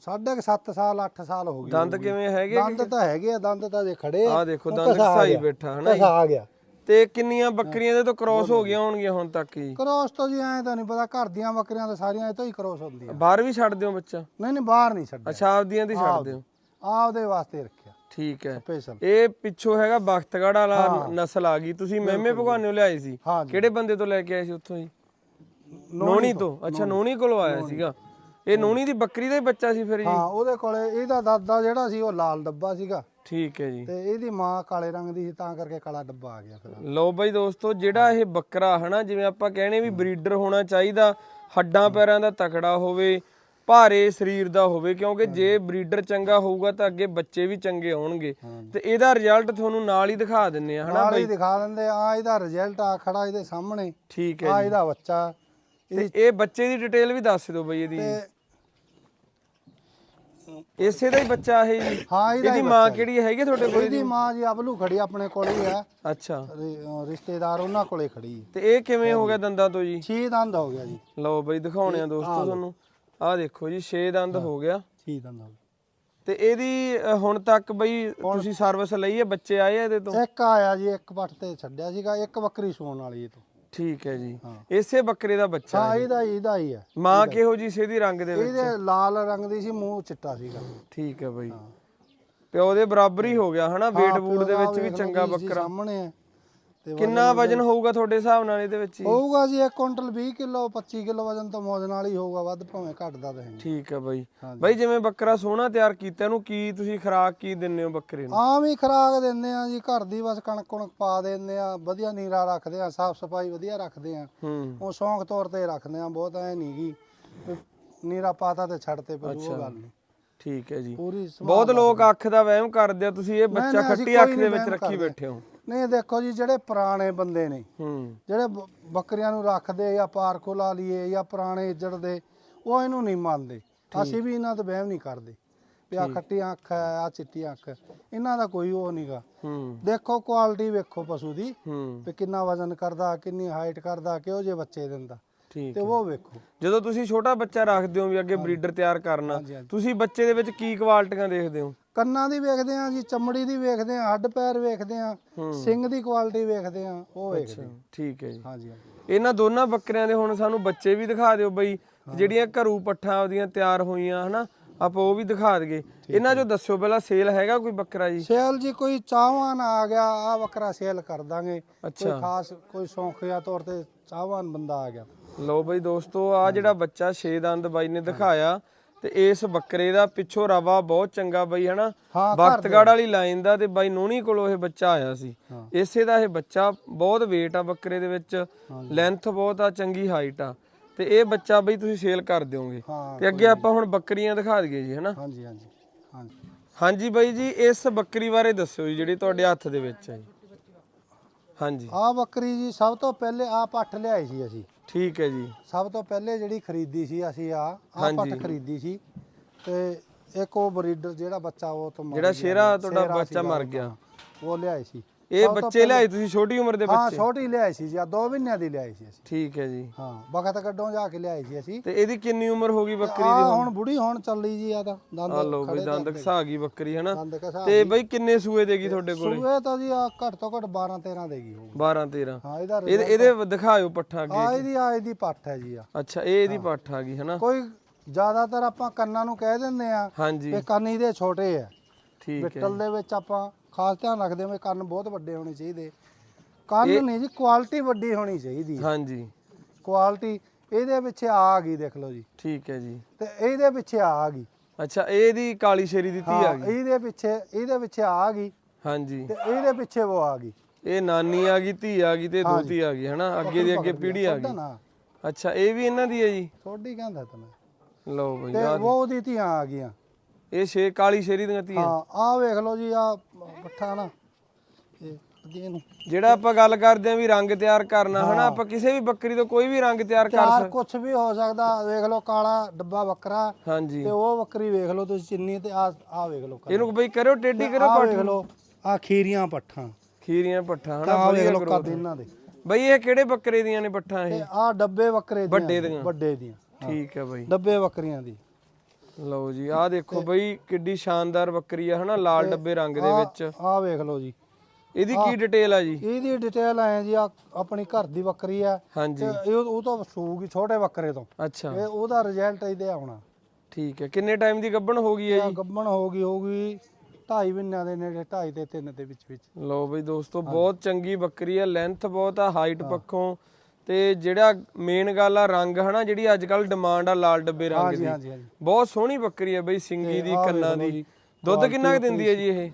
ਸਾਢੇ ਕੁ ਸੱਤ ਸਾਲ 8 ਸਾਲ ਹੋ ਗਏ ਦੰਦ ਕਿਵੇਂ ਹੈਗੇ ਦੰਦ ਤਾਂ ਹੈਗੇ ਆ ਦੰਦ ਤਾਂ ਜੇ ਖੜੇ ਆਹ ਦੇਖੋ ਦੰਦ ਘਸਾ ਘਸਾਈ। ਬੈਠਾ ਹਨਾ ਘਸਾ ਆ ਗਿਆ। ਤੇ ਕਿੰਨੀਆਂ ਬੱਕਰੀਆਂ ਦੇ ਤੋਂ ਕ੍ਰਾਸ ਹੋ ਗਈਆਂ ਹੋਣਗੀਆਂ ਹੁਣ ਤੱਕ ਜੀ? ਕ੍ਰੋਸ ਤਾਂ ਜੀ ਐਂ ਤਾਂ ਨਹੀਂ ਪਤਾ ਘਰ ਦੀਆਂ ਬੱਕਰੀਆਂ ਤਾਂ ਸਾਰੀਆਂ ਇਹ ਤੋਂ ਹੀ ਕ੍ਰੋਸ ਹੁੰਦੀਆਂ। ਬਾਹਰ ਵੀ ਛੱਡ ਦਿਓ ਬੱਚਾ? ਨਹੀਂ ਨਹੀਂ ਬਾਹਰ ਨਹੀਂ ਛੱਡਿਆ। ਅੱਛਾ ਆਪਦੀਆਂ ਦੀ ਛੱਡ ਦਿਓ। ਆਪਦੇ ਵਾਸਤੇ ਰੱਖਿਆ। ਠੀਕ ਹੈ। ਸਪੈਸ਼ਲ ਇਹ ਪਿੱਛੋਂ ਹੈਗਾ ਬਖਤਗੜ ਵਾਲਾ ਨਸਲ ਆ ਗਈ। ਤੁਸੀਂ ਮਹਿਮੇ ਭਗਵਾਨਿਓ ਲਿਆਏ ਸੀ। ਹਾਂ ਕਿਹੜੇ ਬੰਦੇ ਤੋਂ ਲੈ ਕੇ ਆਏ ਸੀ ਉੱਥੋਂ ਜੀ? ਨੋਣੀ ਤੋਂ। ਅੱਛਾ ਨੋਣੀ। ਕੋਲੋਂ ਆਇਆ ਸੀਗਾ। ਇਹ ਨੋਣੀ ਦੀ ਬੱਕਰੀ ਦਾ ਹੀ ਬੱਚਾ ਸੀ ਫਿਰ ਜੀ? ਹਾਂ ਉਹਦੇ ਕੋਲੇ ਇਹਦਾ ਦਾਦਾ ਜਿਹੜਾ ਸੀ ਉਹ ਲਾਲ ਡੱਬਾ ਸੀਗਾ। ਠੀਕ ਹੈ ਜੀ। ਤੇ ਇਹਦੀ ਮਾਂ ਕਾਲੇ ਰੰਗ ਦੀ ਸੀ ਤਾਂ ਕਰਕੇ ਕਾਲਾ ਡੱਬਾ ਆ ਗਿਆ ਫਿਰ। ਲਓ ਬਾਈ ਦੋਸਤੋ ਜਿਹੜਾ ਇਹ ਬੱਕਰਾ ਹਨਾ ਜਿਵੇਂ ਆਪਾਂ ਕਹਿੰਦੇ ਵੀ ਬਰੀਡਰ ਹੋਣਾ ਚਾਹੀਦਾ ਹੱਡਾਂ ਪੈਰਾਂ ਦਾ ਤਕੜਾ ਹੋਵੇ ਭਾਰੇ ਸਰੀਰ ਦਾ ਹੋਵੇ ਕਿਉਂਕਿ ਜੇ ਬਰੀਡਰ ਚੰਗਾ ਹੋਊਗਾ ਤਾਂ ਅੱਗੇ ਬੱਚੇ ਵੀ ਚੰਗੇ ਆਉਣਗੇ ਤੇ ਇਹਦਾ ਰਿਜ਼ਲਟ ਤੁਹਾਨੂੰ ਨਾਲ ਹੀ ਦਿਖਾ ਦਿੰਨੇ ਆ ਹਨਾ ਨਾਲ ਹੀ ਦਿਖਾ ਦਿੰਦੇ ਆ ਇਹਦਾ ਰਿਜ਼ਲਟ ਆ ਖੜਾ ਇਹਦੇ ਸਾਹਮਣੇ। ਠੀਕ ਹੈ ਆ ਇਹਦਾ ਬੱਚਾ। ਤੇ ਇਹ ਬੱਚੇ ਦੀ ਡਿਟੇਲ ਵੀ ਦੱਸ ਦਿਓ ਬਈ ਇਹਦੀ। ਤੇ ਇਸੇ ਦਾ ਹੀ ਬੱਚਾ ਇਹ ਜੀ। ਹਾਂ ਇਹਦਾ ਇਹਦੀ ਮਾਂ ਕਿਹੜੀ ਹੈਗੀ ਤੁਹਾਡੇ ਕੋਲ ਇਹਦੀ ਮਾਂ ਜੀ ਅਬਲੂ ਖੜੀ ਆਪਣੇ ਕੋਲ ਹੀ ਆ। ਅੱਛਾ। ਰਿ- ਅਹ ਰਿਸ਼ਤੇਦਾਰ ਉਹਨਾਂ ਕੋਲੇ ਖੜੀ ਹੈ ਤੇ ਇਹ ਕਿਵੇਂ ਹੋ ਗਿਆ ਦੰਦਾਂ ਤੋਂ ਜੀ? ਛੇ ਦੰਦ ਹੋ ਗਿਆ ਜੀ। ਲਓ ਬਈ ਦਿਖਾਉਣੇ ਆ ਦੋਸਤੋ ਤੁਹਾਨੂੰ। ਆਹ ਦੇਖੋ ਜੀ 6 ਦੰਦ ਹੋ। ਗਿਆ। ਛੇ ਦੰਦ ਹੋ ਗਏ। ਤੇ ਇਹਦੀ ਅ, ਹੁਣ ਤੱਕ ਬਈ ਤੁਸੀਂ ਸਰਵਿਸ ਲਈ ਹੈ? ਬੱਚੇ ਆਏ ਆ ਇਹਦੇ ਤੋਂ? ਇੱਕ ਆਇਆ ਜੀ ਇੱਕ ਪੱਟ ਤੇ ਛੱਡਿਆ ਸੀਗਾ ਇੱਕ ਬੱਕਰੀ ਸੂਣ ਵਾਲੀ ਇਹ ਤੋਂ। ਠੀਕ ਹੈ ਜੀ। ਹਾਂ। ਇਸੇ ਬੱਕਰੇ ਦਾ ਬੱਚਾ ਹਾਂ ਇਹਦਾ ਇਹਦਾ ਹੀ ਹੈ। ਮਾਂ ਕਿਹੋ ਜੀ ਸੀ ਇਹਦੀ? ਰੰਗ ਦੇ ਵਿੱਚ। ਇਹਦੇ ਲਾਲ ਰੰਗ ਦੀ ਸੀ ਮੂੰਹ ਚਿੱਟਾ ਸੀਗਾ। ਠੀਕ ਹੈ ਬਈ। ਪਿਓ ਦੇ ਬਰਾਬਰ ਹੀ ਹੋ ਗਿਆ ਹਨਾ? ਵੇਟ ਬੂਟ ਦੇ ਵਿੱਚ ਵੀ ਚੰਗਾ ਬੱਕਰਾ। ਸਾਹਮਣੇ ਹੈ। ਤੇ ਕਿੰਨਾ ਵਜਨ ਹੋਊਗਾ ਤੁਹਾਡੇ ਹਿਸਾਬ ਨਾਲ ਇਹਦੇ ਵਿੱਚ? ਹੋਊਗਾ ਜੀ 1 ਕੁਇੰਟਲ 20 ਕਿਲੋ 25 ਕਿਲੋ ਵਜਨ ਤਾਂ ਮੌਜ ਨਾਲ ਹੀ ਹੋਊਗਾ ਵੱਧ ਭਾਵੇਂ ਘਟਦਾ ਤਾਂ ਠੀਕ ਹੈ ਬਈ। ਬਈ ਜਿਵੇਂ ਬੱਕਰਾ ਸੋਹਣਾ ਤਿਆਰ ਕੀਤਾ ਇਹਨੂੰ ਕੀ ਤੁਸੀਂ ਖੁਰਾਕ ਕੀ ਦਿੰਦੇ ਹੋ ਬੱਕਰੇ ਨੂੰ? ਆਮ ਹੀ ਖਰਾਕ ਦਿੰਦੇ ਆ ਜੀ ਘਰ ਦੀ ਬਸ ਕਣਕ ਕੁਣਕ ਪਾ ਦਿੰਦੇ ਆ ਵਧੀਆ ਨੀਰਾ ਰੱਖਦੇ ਆ ਸਾਫ਼ ਸਫ਼ਾਈ ਵਧੀਆ ਰੱਖਦੇ ਆ ਉਹ ਸ਼ੌਂਕ ਤੌਰ ਤੇ ਰੱਖਦੇ ਆ ਬਹੁਤ ਐ ਨਹੀਂ ਗੀ ਵੀ ਨੀਰਾ ਪਾਤਾ ਤੇ ਛੱਡ ਤੇ ਪਸ਼ੂ ਉਹ ਗੱਲ ਨਹੀਂ ਠੀਕ ਹੈ ਜੀ। ਪੂਰੀ ਬਹੁਤ ਲੋਕ ਅੱਖ ਦਾ ਵਹਿਮ ਕਰਦੇ ਆ ਤੁਸੀਂ ਇਹ ਬੱਚਾ ਖੱਟੀ ਅੱਖ ਦੇ ਵਿੱਚ ਰੱਖੀ। ਬੈਠੇ ਹੋ। ਨਹੀਂ ਦੇਖੋ ਜੀ ਜਿਹੜੇ ਪੁਰਾਣੇ ਬੰਦੇ ਨੇ ਹੂੰ। ਜਿਹੜੇ ਬ- ਬੱਕਰੀਆਂ ਨੂੰ ਰੱਖਦੇ ਜਾਂ ਪਾਰਕੋ ਲਾ ਲਈਏ ਜਾਂ ਪੁਰਾਣੇ ਇੱਜੜ ਦੇ ਉਹ ਇਹਨੂੰ ਨਹੀਂ ਮੰਨਦੇ। ਅਸੀਂ ਵੀ ਇਹਨਾਂ ਤੇ ਵਹਿਮ ਨਹੀਂ ਕਰਦੇ। ਵੀ ਆ ਖੱਟੀਆਂ ਅੱਖ ਹੈ ਆ ਚਿੱਟੀਆਂ ਅੱਖ ਹੈ। ਇਹਨਾਂ ਦਾ ਕੋਈ ਉਹ ਨਹੀਂਗਾ ਹੂੰ। ਦੇਖੋ ਕੁਆਲਿਟੀ ਵੇਖੋ ਪਸ਼ੂ ਦੀ ਹੂੰ। ਵੀ ਕਿੰਨਾ ਵਜ਼ਨ ਕਰਦਾ ਕਿੰਨੀ ਹਾਈਟ ਕਰਦਾ ਕਿਹੋ ਜਿਹੇ ਬੱਚੇ ਦਿੰਦਾ। ਠੀਕ ਤੇ ਹੈ। ਉਹ ਵੇਖੋ। ਜਦੋਂ ਤੁਸੀਂ ਛੋਟਾ ਬੱਚਾ ਰੱਖਦੇ ਹੋ ਵੀ ਅੱਗੇ ਬਰੀਡਰ ਤਿਆਰ ਕਰਨਾ ਹਾਂਜੀ, ਹਾਂਜੀ। ਤੁਸੀਂ ਬੱਚੇ ਦੇ ਵਿੱਚ ਕੀ ਕੁਆਲਿਟੀਆਂ ਦੇਖਦੇ ਹੋ? ਕੰਨਾਂ ਦੀ ਵੇਖਦੇ ਆ ਜੀ ਚਮੜੀ ਦੀ ਵੇਖਦੇ ਆ ਹੱਡ ਪੈਰ ਵੇਖਦੇ ਆ ਸਿੰਘ ਦੀ ਕੁਆਲਿਟੀ ਵੇਖਦੇ ਆ ਉਹ ਵੇਖਦੇ ਆ। ਠੀਕ ਹੈ ਜੀ। ਹਾਂਜੀ ਹਾਂਜੀ। ਇਹਨਾਂ ਦੋਨਾਂ ਬੱਕਰਿਆਂ ਦੇ ਹੁਣ ਸਾਨੂੰ ਬੱਚੇ ਵੀ ਦਿਖਾ ਦਿਓ ਬਈ ਜਿਹੜੀਆਂ ਘਰੂ ਪੱਠਾਂ ਉਹਦੀਆਂ ਤਿਆਰ ਹੋਈਆਂ ਹਨਾ? ਆਪਾਂ ਉਹ ਵੀ ਦਿਖਾ ਦਈਏ। ਇਹਨਾਂ ਚੋਂ ਦੱਸਿਓ ਪਹਿਲਾਂ ਸੇਲ ਹੈਗਾ ਕੋਈ ਬੱਕਰਾ ਜੀ? ਸੇਲ ਜੀ ਕੋਈ ਚਾਹਵਾਨ ਆ ਗਿਆ ਆ ਬੱਕਰਾ ਸੇਲ ਕਰ ਦਾਂਗੇ। ਕੋਈ ਅੱਛਾ। ਖਾਸ ਕੋਈ ਸ਼ੌਂਕੀਆ ਤੌਰ ਤੇ ਚਾਹਵਾਨ ਬੰਦਾ ਆ ਗਿਆ। ਲਓ ਬਈ ਦੋਸਤੋ ਆ ਜਿਹੜਾ ਬੱਚਾ ਛੇ ਦੰਦ ਬਾਈ ਨੇ ਦਿਖਾਇਆ ਤੇ ਇਸ ਬੱਕਰੇ ਦਾ ਪਿੱਛੋਂ ਰਵਾ ਬਹੁਤ ਚੰਗਾ ਬਈ ਹਨਾ? ਹਾਂ ਬਖਤਗੜ ਵਾਲੀ ਲਾਈਨ ਦਾ ਤੇ ਬਾਈ ਨੋਣੀ ਕੋਲੋਂ ਇਹ ਬੱਚਾ ਆਇਆ ਸੀ। ਇਸੇ ਦਾ ਇਹ ਬੱਚਾ ਬਹੁਤ weight ਆ ਬੱਕਰੇ ਦੇ ਵਿੱਚ ਲੈਂਥ ਬਹੁਤ ਆ ਚੰਗੀ ਹਾਈਟ ਆ। ਤੇ ਇਹ ਬੱਚਾ ਬਈ ਤੁਸੀਂ ਸੇਲ ਕਰ ਦਿਓਗੇ। ਤੇ ਅੱਗੇ ਆਪਾਂ ਹੁਣ ਬੱਕਰੀਆਂ ਦਿਖਾ ਦਈਏ ਜੀ ਹਨਾ? ਹਾਂਜੀ ਹਾਂਜੀ ਹਾਂਜੀ। ਹਾਂਜੀ ਬਾਈ ਜੀ ਇਸ ਬੱਕਰੀ ਬਾਰੇ ਦੱਸਿਓ ਜੀ ਜਿਹੜੀ ਤੁਹਾਡੇ ਹੱਥ ਦੇ ਵਿੱਚ ਹੈ ਜੀ। ਹਾਂਜੀ। ਆ ਬੱਕਰੀ ਜੀ ਸਭ ਤੋਂ ਪਹਿਲੇ ਆ ਪੱਠ ਲਿਆਈ ਸੀ ਅਸੀਂ। ਠੀਕ ਹੈ ਜੀ ਸਭ ਤੋਂ ਪਹਿਲੇ ਜਿਹੜੀ ਖਰੀਦੀ ਸੀ ਅਸੀਂ ਆ ਆ। ਪੱਠ ਖਰੀਦੀ ਸੀ ਤੇ ਇੱਕ ਉਹ ਬਰੀਡਰ ਜਿਹੜਾ ਬੱਚਾ ਉਹ ਤੋਂ ਮਰ ਜਿਹੜਾ। ਸ਼ੇਰਾ ਤੁਹਾਡਾ ਬੱਚਾ ਮਰ ਗਿਆ। ਉਹ ਲਿਆਏ ਸੀ ਇਹ ਬੱਚੇ ਲਿਆਏ ਤੁਸੀਂ ਛੋਟੀ ਉਮਰ ਦੇ ਹਾਂ ਬੱਚੇ? ਛੋਟੀ ਲਿਆਈ ਸੀ ਜੀ ਆ ਦੋ ਮਹੀਨਿਆਂ ਦੀ ਲਿਆਈ ਸੀ ਅਸੀਂ। ਠੀਕ ਹੈ ਜੀ। ਹਾਂ ਬਖਤ ਕੱਢੋਂ ਜਾ ਕੇ ਲਿਆਈ ਸੀ ਅਸੀਂ। ਤੇ ਇਹਦੀ ਕਿੰਨੀ ਉਮਰ ਹੋ ਗਈ ਬੱਕਰੀ ਆ ਦੀ ਹੁਣ? ਬੁੜੀ ਹੁਣ ਚੱਲੀ ਜੀ ਆ ਤਾਂ ਆ ਲਓ ਬਈ ਦੰਦ ਘਸਾ ਗਈ ਬੱਕਰੀ ਹਨਾ? ਦੰਦ ਤੇ ਬਈ ਕਿੰਨੇ ਸੂਏ ਦੇਗੀ ਤੁਹਾਡੇ ਕੋਲੇ? ਸੂਏ ਤਾਂ ਜੀ ਆ ਘੱਟ ਤੋਂ ਘੱਟ 12 13 ਦੇਗੀ ਹੋਊ 12 13 ਹਾਂ ਇਹਦਾ ਇਹਦੇ ਇਹਦੇ ਦਿਖਾਇਓ ਪੱਠਾ ਅੱਗੇ ਆ ਇਹਦੀ ਆ ਇਹਦੀ ਪੱਠ ਹੈ ਜੀ ਆ ਅੱਛਾ ਇਹ ਇਹਦੀ ਪੱਠ ਆ ਗਈ ਹਨਾ? ਕੋਈ ਜ਼ਿਆਦਾਤਰ ਆਪਾਂ ਕੰਨਾਂ ਨੂੰ ਕਹਿ ਦਿੰਦੇ ਆ ਹਾਂਜੀ। ਕਿ ਕੰਨ ਇਹਦੇ ਛੋਟੇ ਆ। ਠੀਕ ਹੈ ਬਿੱਟਲ ਦੇ ਵਿੱਚ ਆਪਾਂ ਖਾਸ ਧਿਆਨ ਰੱਖਦੇ ਹਾਂ ਵੀ ਕੰਨ ਬਹੁਤ ਵੱਡੇ ਹੋਣੇ ਚਾਹੀਦੇ। ਕੰਨ ਨਹੀਂ ਜੀ ਕੁਆਲਿਟੀ ਵੱਡੀ ਹੋਣੀ ਚਾਹੀਦੀ ਹਾਂਜੀ। ਕੁਆਲਿਟੀ ਇਹਦੇ ਪਿੱਛੇ ਆ ਗਈ ਦੇਖ ਲਓ ਜੀ। ਠੀਕ ਹੈ ਜੀ। ਤੇ ਇਹਦੇ ਪਿੱਛੇ ਆ ਗਈ। ਅੱਛਾ ਇਹ ਇਹਦੀ ਕਾਲੀ ਸ਼ੇਰੀ ਦੀ ਧੀ ਆ ਗਈ। ਇਹਦੇ ਪਿੱਛੇ ਇਹਦੇ ਪਿੱਛੇ ਆ ਗਈ। ਹਾਂਜੀ। ਤੇ ਇਹਦੇ ਪਿੱਛੇ ਉਹ ਆ ਗਈ। ਇਹ ਨਾਨੀ ਆ ਗਈ ਧੀ ਆ ਗਈ ਤੇ ਦੋਤੀ ਆ ਗਈ ਹਨਾ? ਅੱਗੇ ਦੀ ਅੱਗੇ ਪੀੜੀ ਆ ਗਈ। ਅੱਛਾ ਇਹ ਵੀ ਇਹਨਾਂ ਦੀ ਹੈ ਜੀ? ਥੋੜੀ ਕਹਿੰਦਾ ਤੈਨੂੰ ਲਓ ਬਈ ਤੇ ਉਹ ਉਹਦੀ ਧੀਆਂ ਆ ਗਈਆਂ। ਇਹ ਸ਼ੇ ਕਾਲੀ ਸ਼ੇਰੀ ਦੀਆਂ ਧੀਆਂ। ਹਾਂ ਆਹ ਵੇਖ ਲਓ ਜੀ ਆ ਪੱਠਾ ਨਾ ਇਹ ਅੱਗੇ ਇਹਨੂੰ। ਜਿਹੜਾ ਆਪਾਂ ਗੱਲ ਕਰਦੇ ਆਂ ਵੀ ਰੰਗ ਤਿਆਰ ਕਰਨਾ ਹਨਾ ਆਪਾਂ ਕਿਸੇ ਵੀ ਬੱਕਰੀ ਤੋਂ ਕੋਈ ਵੀ ਰੰਗ ਤਿਆਰ ਕਰ ਚਾਰ ਸਕਦੇ ਕੁਛ ਵੀ ਹੋ ਸਕਦਾ ਵੇਖ ਲਓ ਕਾਲਾ ਡੱਬਾ ਬੱਕਰਾ ਹਾਂਜੀ। ਤੇ ਉਹ ਬੱਕਰੀ ਵੇਖ ਲਓ ਤੁਸੀਂ ਚਿੰਨੀ ਤੇ ਆ ਆ ਵੇਖ ਲਓ ਇਹਨੂੰ ਬਈ ਕਰਿਓ ਟੇਢੀ ਕਰੋ ਆ ਵੇਖ ਲਓ ਆ ਖੀਰੀਆਂ ਪੱਠਾਂ। ਖੀਰੀਆਂ ਪੱਠਾ ਹਨਾ ਆ ਵੇਖ ਲਓ ਕੱਦ ਇਹਨਾਂ ਦੇ। ਬਈ ਇਹ ਕਿਹੜੇ ਬੱਕਰੇ ਦੀਆਂ ਨੇ ਪੱਠਾਂ ਇਹ? ਤੇ ਆ ਡੱਬੇ ਬੱਕਰੇ ਦੀਆਂ ਵੱਡੇ ਦੀਆਂ। ਵੱਡੇ ਦੀਆਂ ਠੀਕ ਹੈ ਬਈ। ਡੱਬੇ ਬੱਕਰੀਆਂ ਦੀ। ਲਓ ਜੀ ਆਹ ਦੇਖੋ ਬਈ ਕਿੱਡੀ ਸ਼ਾਨਦਾਰ ਬੱਕਰੀ ਆ ਹਨਾ ਲਾਲ ਡੱਬੇ ਰੰਗ ਦੇ ਵਿੱਚ। ਆਹ ਵੇਖ ਲਓ ਜੀ। ਇਹਦੀ ਕੀ ਡਿਟੇਲ ਆ ਜੀ? ਇਹਦੀ ਡਿਟੇਲ ਆਏ ਜੀ ਆ ਆਪਣੀ ਘਰ ਦੀ ਬੱਕਰੀ ਆ। ਹਾਂਜੀ। ਤੇ ਇਹ ਉਹ ਤਾਂ ਸੂਗੀ ਛੋਟੇ ਬੱਕਰੇ ਤੋਂ। ਅੱਛਾ। ਇਹ ਉਹਦਾ ਰਿਜ਼ਲਟ ਇਹਦੇ ਆਉਣਾ। ਠੀਕ ਹੈ ਕਿੰਨੇ ਟਾਈਮ ਦੀ ਗੱਭਣ ਹੋ ਗਈ ਹੈ ਜੀ? ਗੱਬਣ ਹੋ ਗਈ ਹੋਊਗੀ 2.5 ਮਹੀਨਿਆਂ ਦੇ ਨੇੜੇ 2.5 ਤੇ 3 ਦੇ ਵਿੱਚ ਵਿੱਚ। ਲਓ ਬਈ ਦੋਸਤੋ ਬਹੁਤ ਚੰਗੀ ਬੱਕਰੀ ਹੈ ਲੈਂਥ ਬਹੁਤ ਆ ਹਾਈਟ ਪੱਖੋਂ ਤੇ ਜਿਹੜਾ ਮੇਨ ਗੱਲ ਆ ਰੰਗ ਹਨਾ ਜਿਹੜੀ ਅੱਜ ਕੱਲ ਡਿਮਾਂਡ ਆ ਲਾਲ ਡੱਬੇ ਰੰਗ ਦੀ। ਹਾਂਜੀ ਹਾਂਜੀ। ਬਹੁਤ ਸੋਹਣੀ ਬੱਕਰੀ ਹੈ ਬਈ ਸਿੰਗੀ ਦੀ ਕੰਨਾਂ ਦੀ। ਜੀ, ਦੁੱਧ ਕਿੰਨਾ ਕੁ ਦਿੰਦੀ ਹੈ ਜੀ ਇਹ?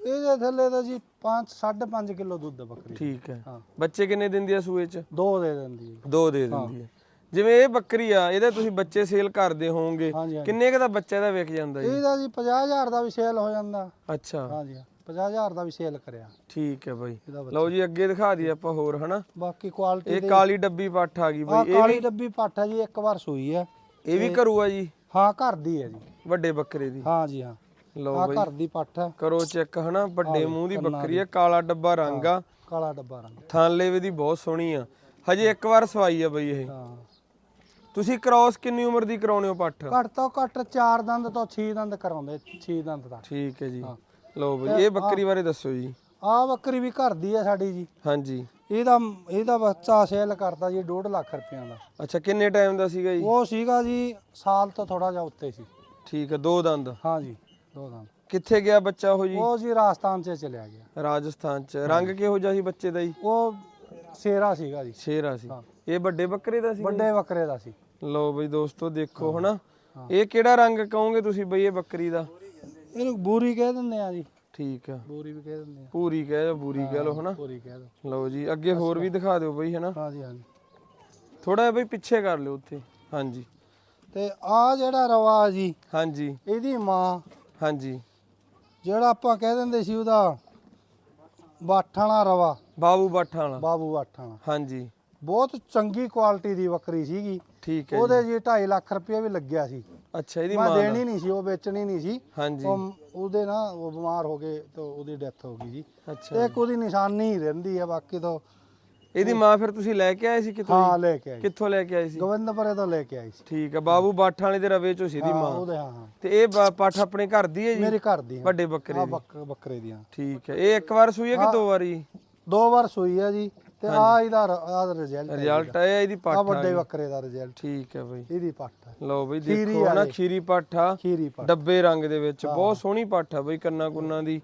ਇਹਦੇ ਥੱਲੇ ਤਾਂ ਜੀ 5 5.5 ਕਿਲੋ ਦੁੱਧ ਆ ਬੱਕਰੀ ਦਾ। ਠੀਕ ਹੈ। ਹਾਂ। ਬੱਚੇ ਕਿੰਨੇ ਦਿੰਦੀ ਆ ਸੂਏ ਚ? ਦੋ ਦੇ ਦਿੰਦੀ ਹੈ ਦੋ ਦੇ ਦਿੰਦੀ ਹੈ ਜਿਵੇਂ ਇਹ ਬੱਕਰੀ ਆ ਇਹਦੇ ਤੁਸੀਂ ਬੱਚੇ ਸੇਲ ਕਰਦੇ ਹੋਵੋਗੇ ਹਾਂਜੀ ਹਾਂਜੀ। ਕਿੰਨੇ ਕੁ ਦਾ ਬੱਚਾ ਇਹਦਾ ਵਿਕ ਜਾਂਦਾ ਜੀ? ਇਹਦਾ ਜੀ 50000 ਦਾ ਵੀ ਸੇਲ ਹੋ ਜਾਂਦਾ। ਅੱਛਾ। ਹਾਂਜੀ ਹਾਂ, 50000 ਦਾ ਵੀ ਸੇਲ ਕਰਿਆ। ਠੀਕ ਹੈ ਬਾਈ। ਇਹਦਾ ਬੱਚਾ। ਲਓ ਜੀ ਅੱਗੇ ਦਿਖਾ ਦਈਏ ਆਪਾਂ ਹੋਰ ਹਨਾ? ਬਾਕੀ ਕੁਆਲਿਟੀ ਇਹ ਕਾਲੀ ਡੱਬੀ ਪੱਠ ਆ ਗਈ ਆ ਬਈ ਇਹ ਕਾਲੀ ਡੱਬੀ ਪੱਠ ਹੈ ਜੀ ਇੱਕ ਵਾਰ ਸੂਈ ਹੈ। ਇਹ ਵੀ ਕਰੂ ਆ ਜੀ? ਹਾਂ ਘਰ ਦੀ ਹੈ ਜੀ। ਵੱਡੇ ਬੱਕਰੇ ਦੀ। ਹਾਂ ਜੀ ਹਾਂ। ਲਓ ਆ ਬਈ। ਘਰ ਦੀ ਪੱਠ ਹੈ। ਕਰੋ ਚੈੱਕ ਹਨਾ? ਵੱਡੇ ਮੂੰਹ ਦੀ ਬੱਕਰੀ ਆ ਕਾਲਾ ਡੱਬਾ ਰੰਗ ਆ। ਕਾਲਾ ਡੱਬਾ ਰੰਗ ਥਾਂਲੇ ਵੀ ਦੀ ਬਹੁਤ ਸੋਹਣੀ ਆ। ਹਜੇ ਇੱਕ ਵਾਰ ਸਵਾਈ ਆ ਬਈ ਇਹ। ਹਾਂ। ਤੁਸੀਂ ਕ੍ਰਾਸ ਕਿੰਨੀ ਉਮਰ ਦੀ ਕਰਾਉਣੇ ਹੋ ਪੱਠ? ਘੱਟ ਤੋਂ ਘੱਟ 4 ਦੰਦ ਤੋਂ 6 ਦੰਦ ਕਰਾਉਂਦੇ 6 ਦੰਦ ਤੱਕ ਠੀਕ ਹੈ ਜੀ। ਲਓ ਬਈ ਇਹ ਬੱਕਰੀ ਬਾਰੇ ਦੱਸੋ ਜੀ। ਆ ਬੱਕਰੀ ਵੀ ਘਰ ਦੀ ਹੈ ਸਾਡੀ ਜੀ। ਹਾਂਜੀ। ਇਹਦਾ ਇਹਦਾ ਬੱਚਾ ਸੇਲ ਕਰਤਾ ਜੀ 2.5 ਲੱਖ ਰੁਪਈਆ ਦਾ। ਅੱਛਾ ਕਿੰਨੇ ਟਾਈਮ ਦਾ ਸੀਗਾ ਜੀ? ਉਹ ਸੀਗਾ ਜੀ ਸਾਲ ਤੋਂ ਥੋੜਾ ਜਿਹਾ ਉੱਤੇ ਸੀ। ਠੀਕ ਹੈ ਦੋ ਦੰਦ। ਹਾਂ ਜੀ ਦੋ ਦੰਦ। ਕਿੱਥੇ ਗਿਆ ਬੱਚਾ ਉਹ ਜੀ? ਉਹ ਜੀ ਰਾਜਸਥਾਨ 'ਚ ਚਲਿਆ ਗਿਆ। ਰਾਜਸਥਾਨ ਚ। ਰੰਗ ਕਿਹੋ ਜਿਹਾ ਸੀ ਬੱਚੇ ਦਾ ਜੀ? ਉਹ ਸ਼ੇਰਾ ਸੀਗਾ ਜੀ। ਸ਼ੇਰਾ ਸੀ। ਇਹ ਵੱਡੇ ਬੱਕਰੇ ਦਾ ਸੀ? ਵੱਡੇ ਬੱਕਰੇ ਦਾ ਸੀ। ਲਓ ਬਈ ਦੋਸਤੋ ਦੇਖੋ ਹਨਾ। ਇਹ ਕਿਹੜਾ ਰੰਗ ਕਹੋਗੇ ਤੁਸੀਂ ਬਈ ਇਹ ਬੱਕਰੀ ਦਾ? ਇਹਨੂੰ ਬੂਰੀ ਕਹਿ ਦਿੰਦੇ ਆ ਜੀ। ਠੀਕ ਆ। ਬੂਰੀ ਵੀ ਕਹਿ ਦਿੰਦੇ ਆ। ਪੂਰੀ ਕਹਿ ਜਾਂ ਬੂਰੀ ਕਹਿ ਲਓ ਹਨਾ? ਬੂਰੀ ਕਹਿ ਦੋ ਲਓ ਜੀ ਅੱਗੇ ਹੋਰ ਵੀ ਦਿਖਾ ਦਿਓ ਬਈ ਹਨਾ? ਹਾਂ ਜੀ ਹਾਂ ਜੀ ਥੋੜਾ ਜਿਹਾ ਬਈ ਪਿੱਛੇ ਕਰ ਲਿਓ ਉੱਥੇ। ਹਾਂਜੀ। ਤੇ ਆ ਜਿਹੜਾ ਰਵਾ ਜੀ ਹਾਂਜੀ। ਇਹਦੀ ਮਾਂ ਹਾਂਜੀ। ਜਿਹੜਾ ਆਪਾਂ ਕਹਿ ਦਿੰਦੇ ਸੀ ਉਹਦਾ ਬਾਠਾਣਾ ਰਵਾ। ਬਾਬੂ ਬਾਠਾਂ ਵਾਲਾ। ਬਾਬੂ ਬਾਠਾਣਾ ਹਾਂਜੀ। ਬਹੁਤ ਚੰਗੀ ਕੁਆਲਿਟੀ ਦੀ ਬੱਕਰੀ ਸੀਗੀ। ਠੀਕ ਹੈ ਉਹਦੇ ਜੀ 2.5 ਲੱਖ ਰੁਪਏ ਵੀ ਲੱਗਿਆ ਸੀ। ਅੱਛਾ ਇਹਦੀ ਮੈਂ ਦਾ? ਦੇਣੀ ਨਹੀਂ ਸੀ ਉਹ ਵੇਚਣੀ ਨਹੀਂ ਸੀ। ਹਾਂਜੀ। ਉਹ ਉਹਦੇ ਨਾ ਉਹ ਬਿਮਾਰ ਹੋ ਗਏ ਤੇ ਉਹਦੀ ਡੈਥ ਹੋ ਗਈ ਜੀ ਅੱਛਾ ਇੱਕ ਉਹਦੀ ਨਿਸ਼ਾਨੀ ਹੀ ਰਹਿੰਦੀ ਹੈ ਬਾਕੀ ਤਾਂ ਇਹਦੀ ਮਾਂ ਫਿਰ ਤੁਸੀਂ ਲੈ ਕੇ ਆਏ ਸੀ ਕਿੱਥੋਂ ਹਾਂ ਲੈ ਕੇ ਆਈ। ਕਿੱਥੋਂ ਲੈ ਕੇ ਆਏ ਸੀ? ਗੋਬਿੰਦਪੁਰੇ ਤੋਂ ਲੈ ਕੇ ਆਈ ਸੀ। ਠੀਕ ਆ ਬਾਬੂ ਬਾਠਾਂ ਵਾਲੇ ਦੇ ਰਵੇ ਚੋਂ ਸੀ ਦੀ ਹਾਂ, ਮਾਂ। ਉਹਦੇ ਹਾਂ ਹਾਂ। ਤੇ ਇਹ ਪੱਠ ਆਪਣੇ ਘਰ ਦੀ ਹੈ ਜੀ? ਮੇਰੇ ਘਰ ਦੀ ਵੱਡੇ ਬੱਕਰੇ ਦੀ। ਬੱਕਰੇ ਦੀਆਂ। ਠੀਕ ਹੈ ਇਹ ਇੱਕ ਵਾਰ ਸੂਈ ਹੈ ਕਿ ਦੋ ਵਾਰੀ? ਦੋ ਵਾਰ ਸੂਈ ਹੈ ਜੀ। ਤੇ ਆ ਇਹਦਾ ਆ ਰਿਜ਼ਲਟ ਰਿਜ਼ਲਟ ਆਇਆ ਇਹਦੀ। ਆ ਪੱਠ ਵੱਡੇ ਬੱਕਰੇ ਦਾ ਰਿਜ਼ਲਟ ਠੀਕ ਹੈ ਬਈ। ਇਹਦੀ ਪੱਟ ਹੈ ਲਓ ਬਈ ਦੇਖੋ ਆ ਨਾ। ਖੀਰੀ ਪੱਠ ਆ। ਖੀਰੀ ਪੱਟ। ਡੱਬੇ ਰੰਗ ਦੇ ਵਿੱਚ। ਬਹੁਤ ਸੋਹਣੀ ਪੱਠ ਆ ਬਈ ਕੰਨਾ ਕੁੰਨਾ ਦੀ।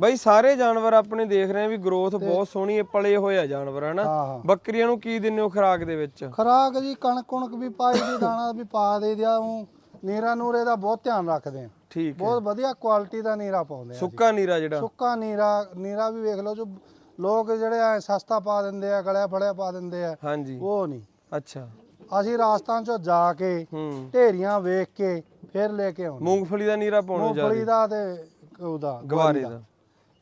ਬਈ ਸਾਰੇ ਜਾਨਵਰ ਆਪਣੇ ਦੇਖ ਰਹੇ ਆ ਵੀ ਗਰੋਥ ਬਹੁਤ ਸੋਹਣੀ ਹੈ ਪਲੇ ਹੋਏ ਆ ਜਾਨਵਰ ਹਨਾ? ਬੱਕਰੀਆਂ ਨੂੰ ਕੀ ਦਿੰਦੇ ਹੋ ਖੁਰਾਕ ਦੇ ਵਿੱਚ? ਖਰਾਕ ਜੀ ਕਣਕ ਕੁਣਕ ਵੀ ਪਾਈ ਦੀ ਦਾਣਾ ਵੀ ਪਾ ਦੇ ਦਿਆ ਉਹ ਨੀਰਾ ਨੂਰੇ ਦਾ ਬਹੁਤ ਧਿਆਨ ਰੱਖਦੇ ਆ। ਠੀਕ ਬਹੁਤ ਵਧੀਆ ਕੁਆਲਿਟੀ ਦਾ ਨੀਰਾ ਪਾਉਂਦੇ ਆ ਸੁੱਕਾ ਨੀਰਾ ਜਿਹੜਾ। ਸੁੱਕਾ ਨੀਰਾ ਨੀਰਾ ਵੀ ਵੇਖ ਲਓ ਜੋ ਲੋਕ ਜਿਹੜੇ ਆ ਸਸਤਾ ਪਾ ਦਿੰਦੇ ਆ ਗਲਿਆ ਫੜਿਆ ਪਾ ਦਿੰਦੇ ਆ ਹਾਂਜੀ। ਉਹ ਨਹੀਂ। ਅੱਛਾ। ਅਸੀਂ ਰਾਜਸਥਾਨ ਚੋਂ ਜਾ ਕੇ ਹੂੰ। ਢੇਰੀਆਂ ਵੇਖ ਕੇ ਫਿਰ ਲੈ ਕੇ ਆਉਂਦੇ ਮੂੰਗਫਲੀ ਦਾ ਨੀਰਾ ਪਾਉਣਾ ਮੂੰਗਫਲੀ ਜ਼ਿਆਦਾ ਦਾ ਤੇ ਉਹਦਾ ਗਵਾਰੇ ਦਾ।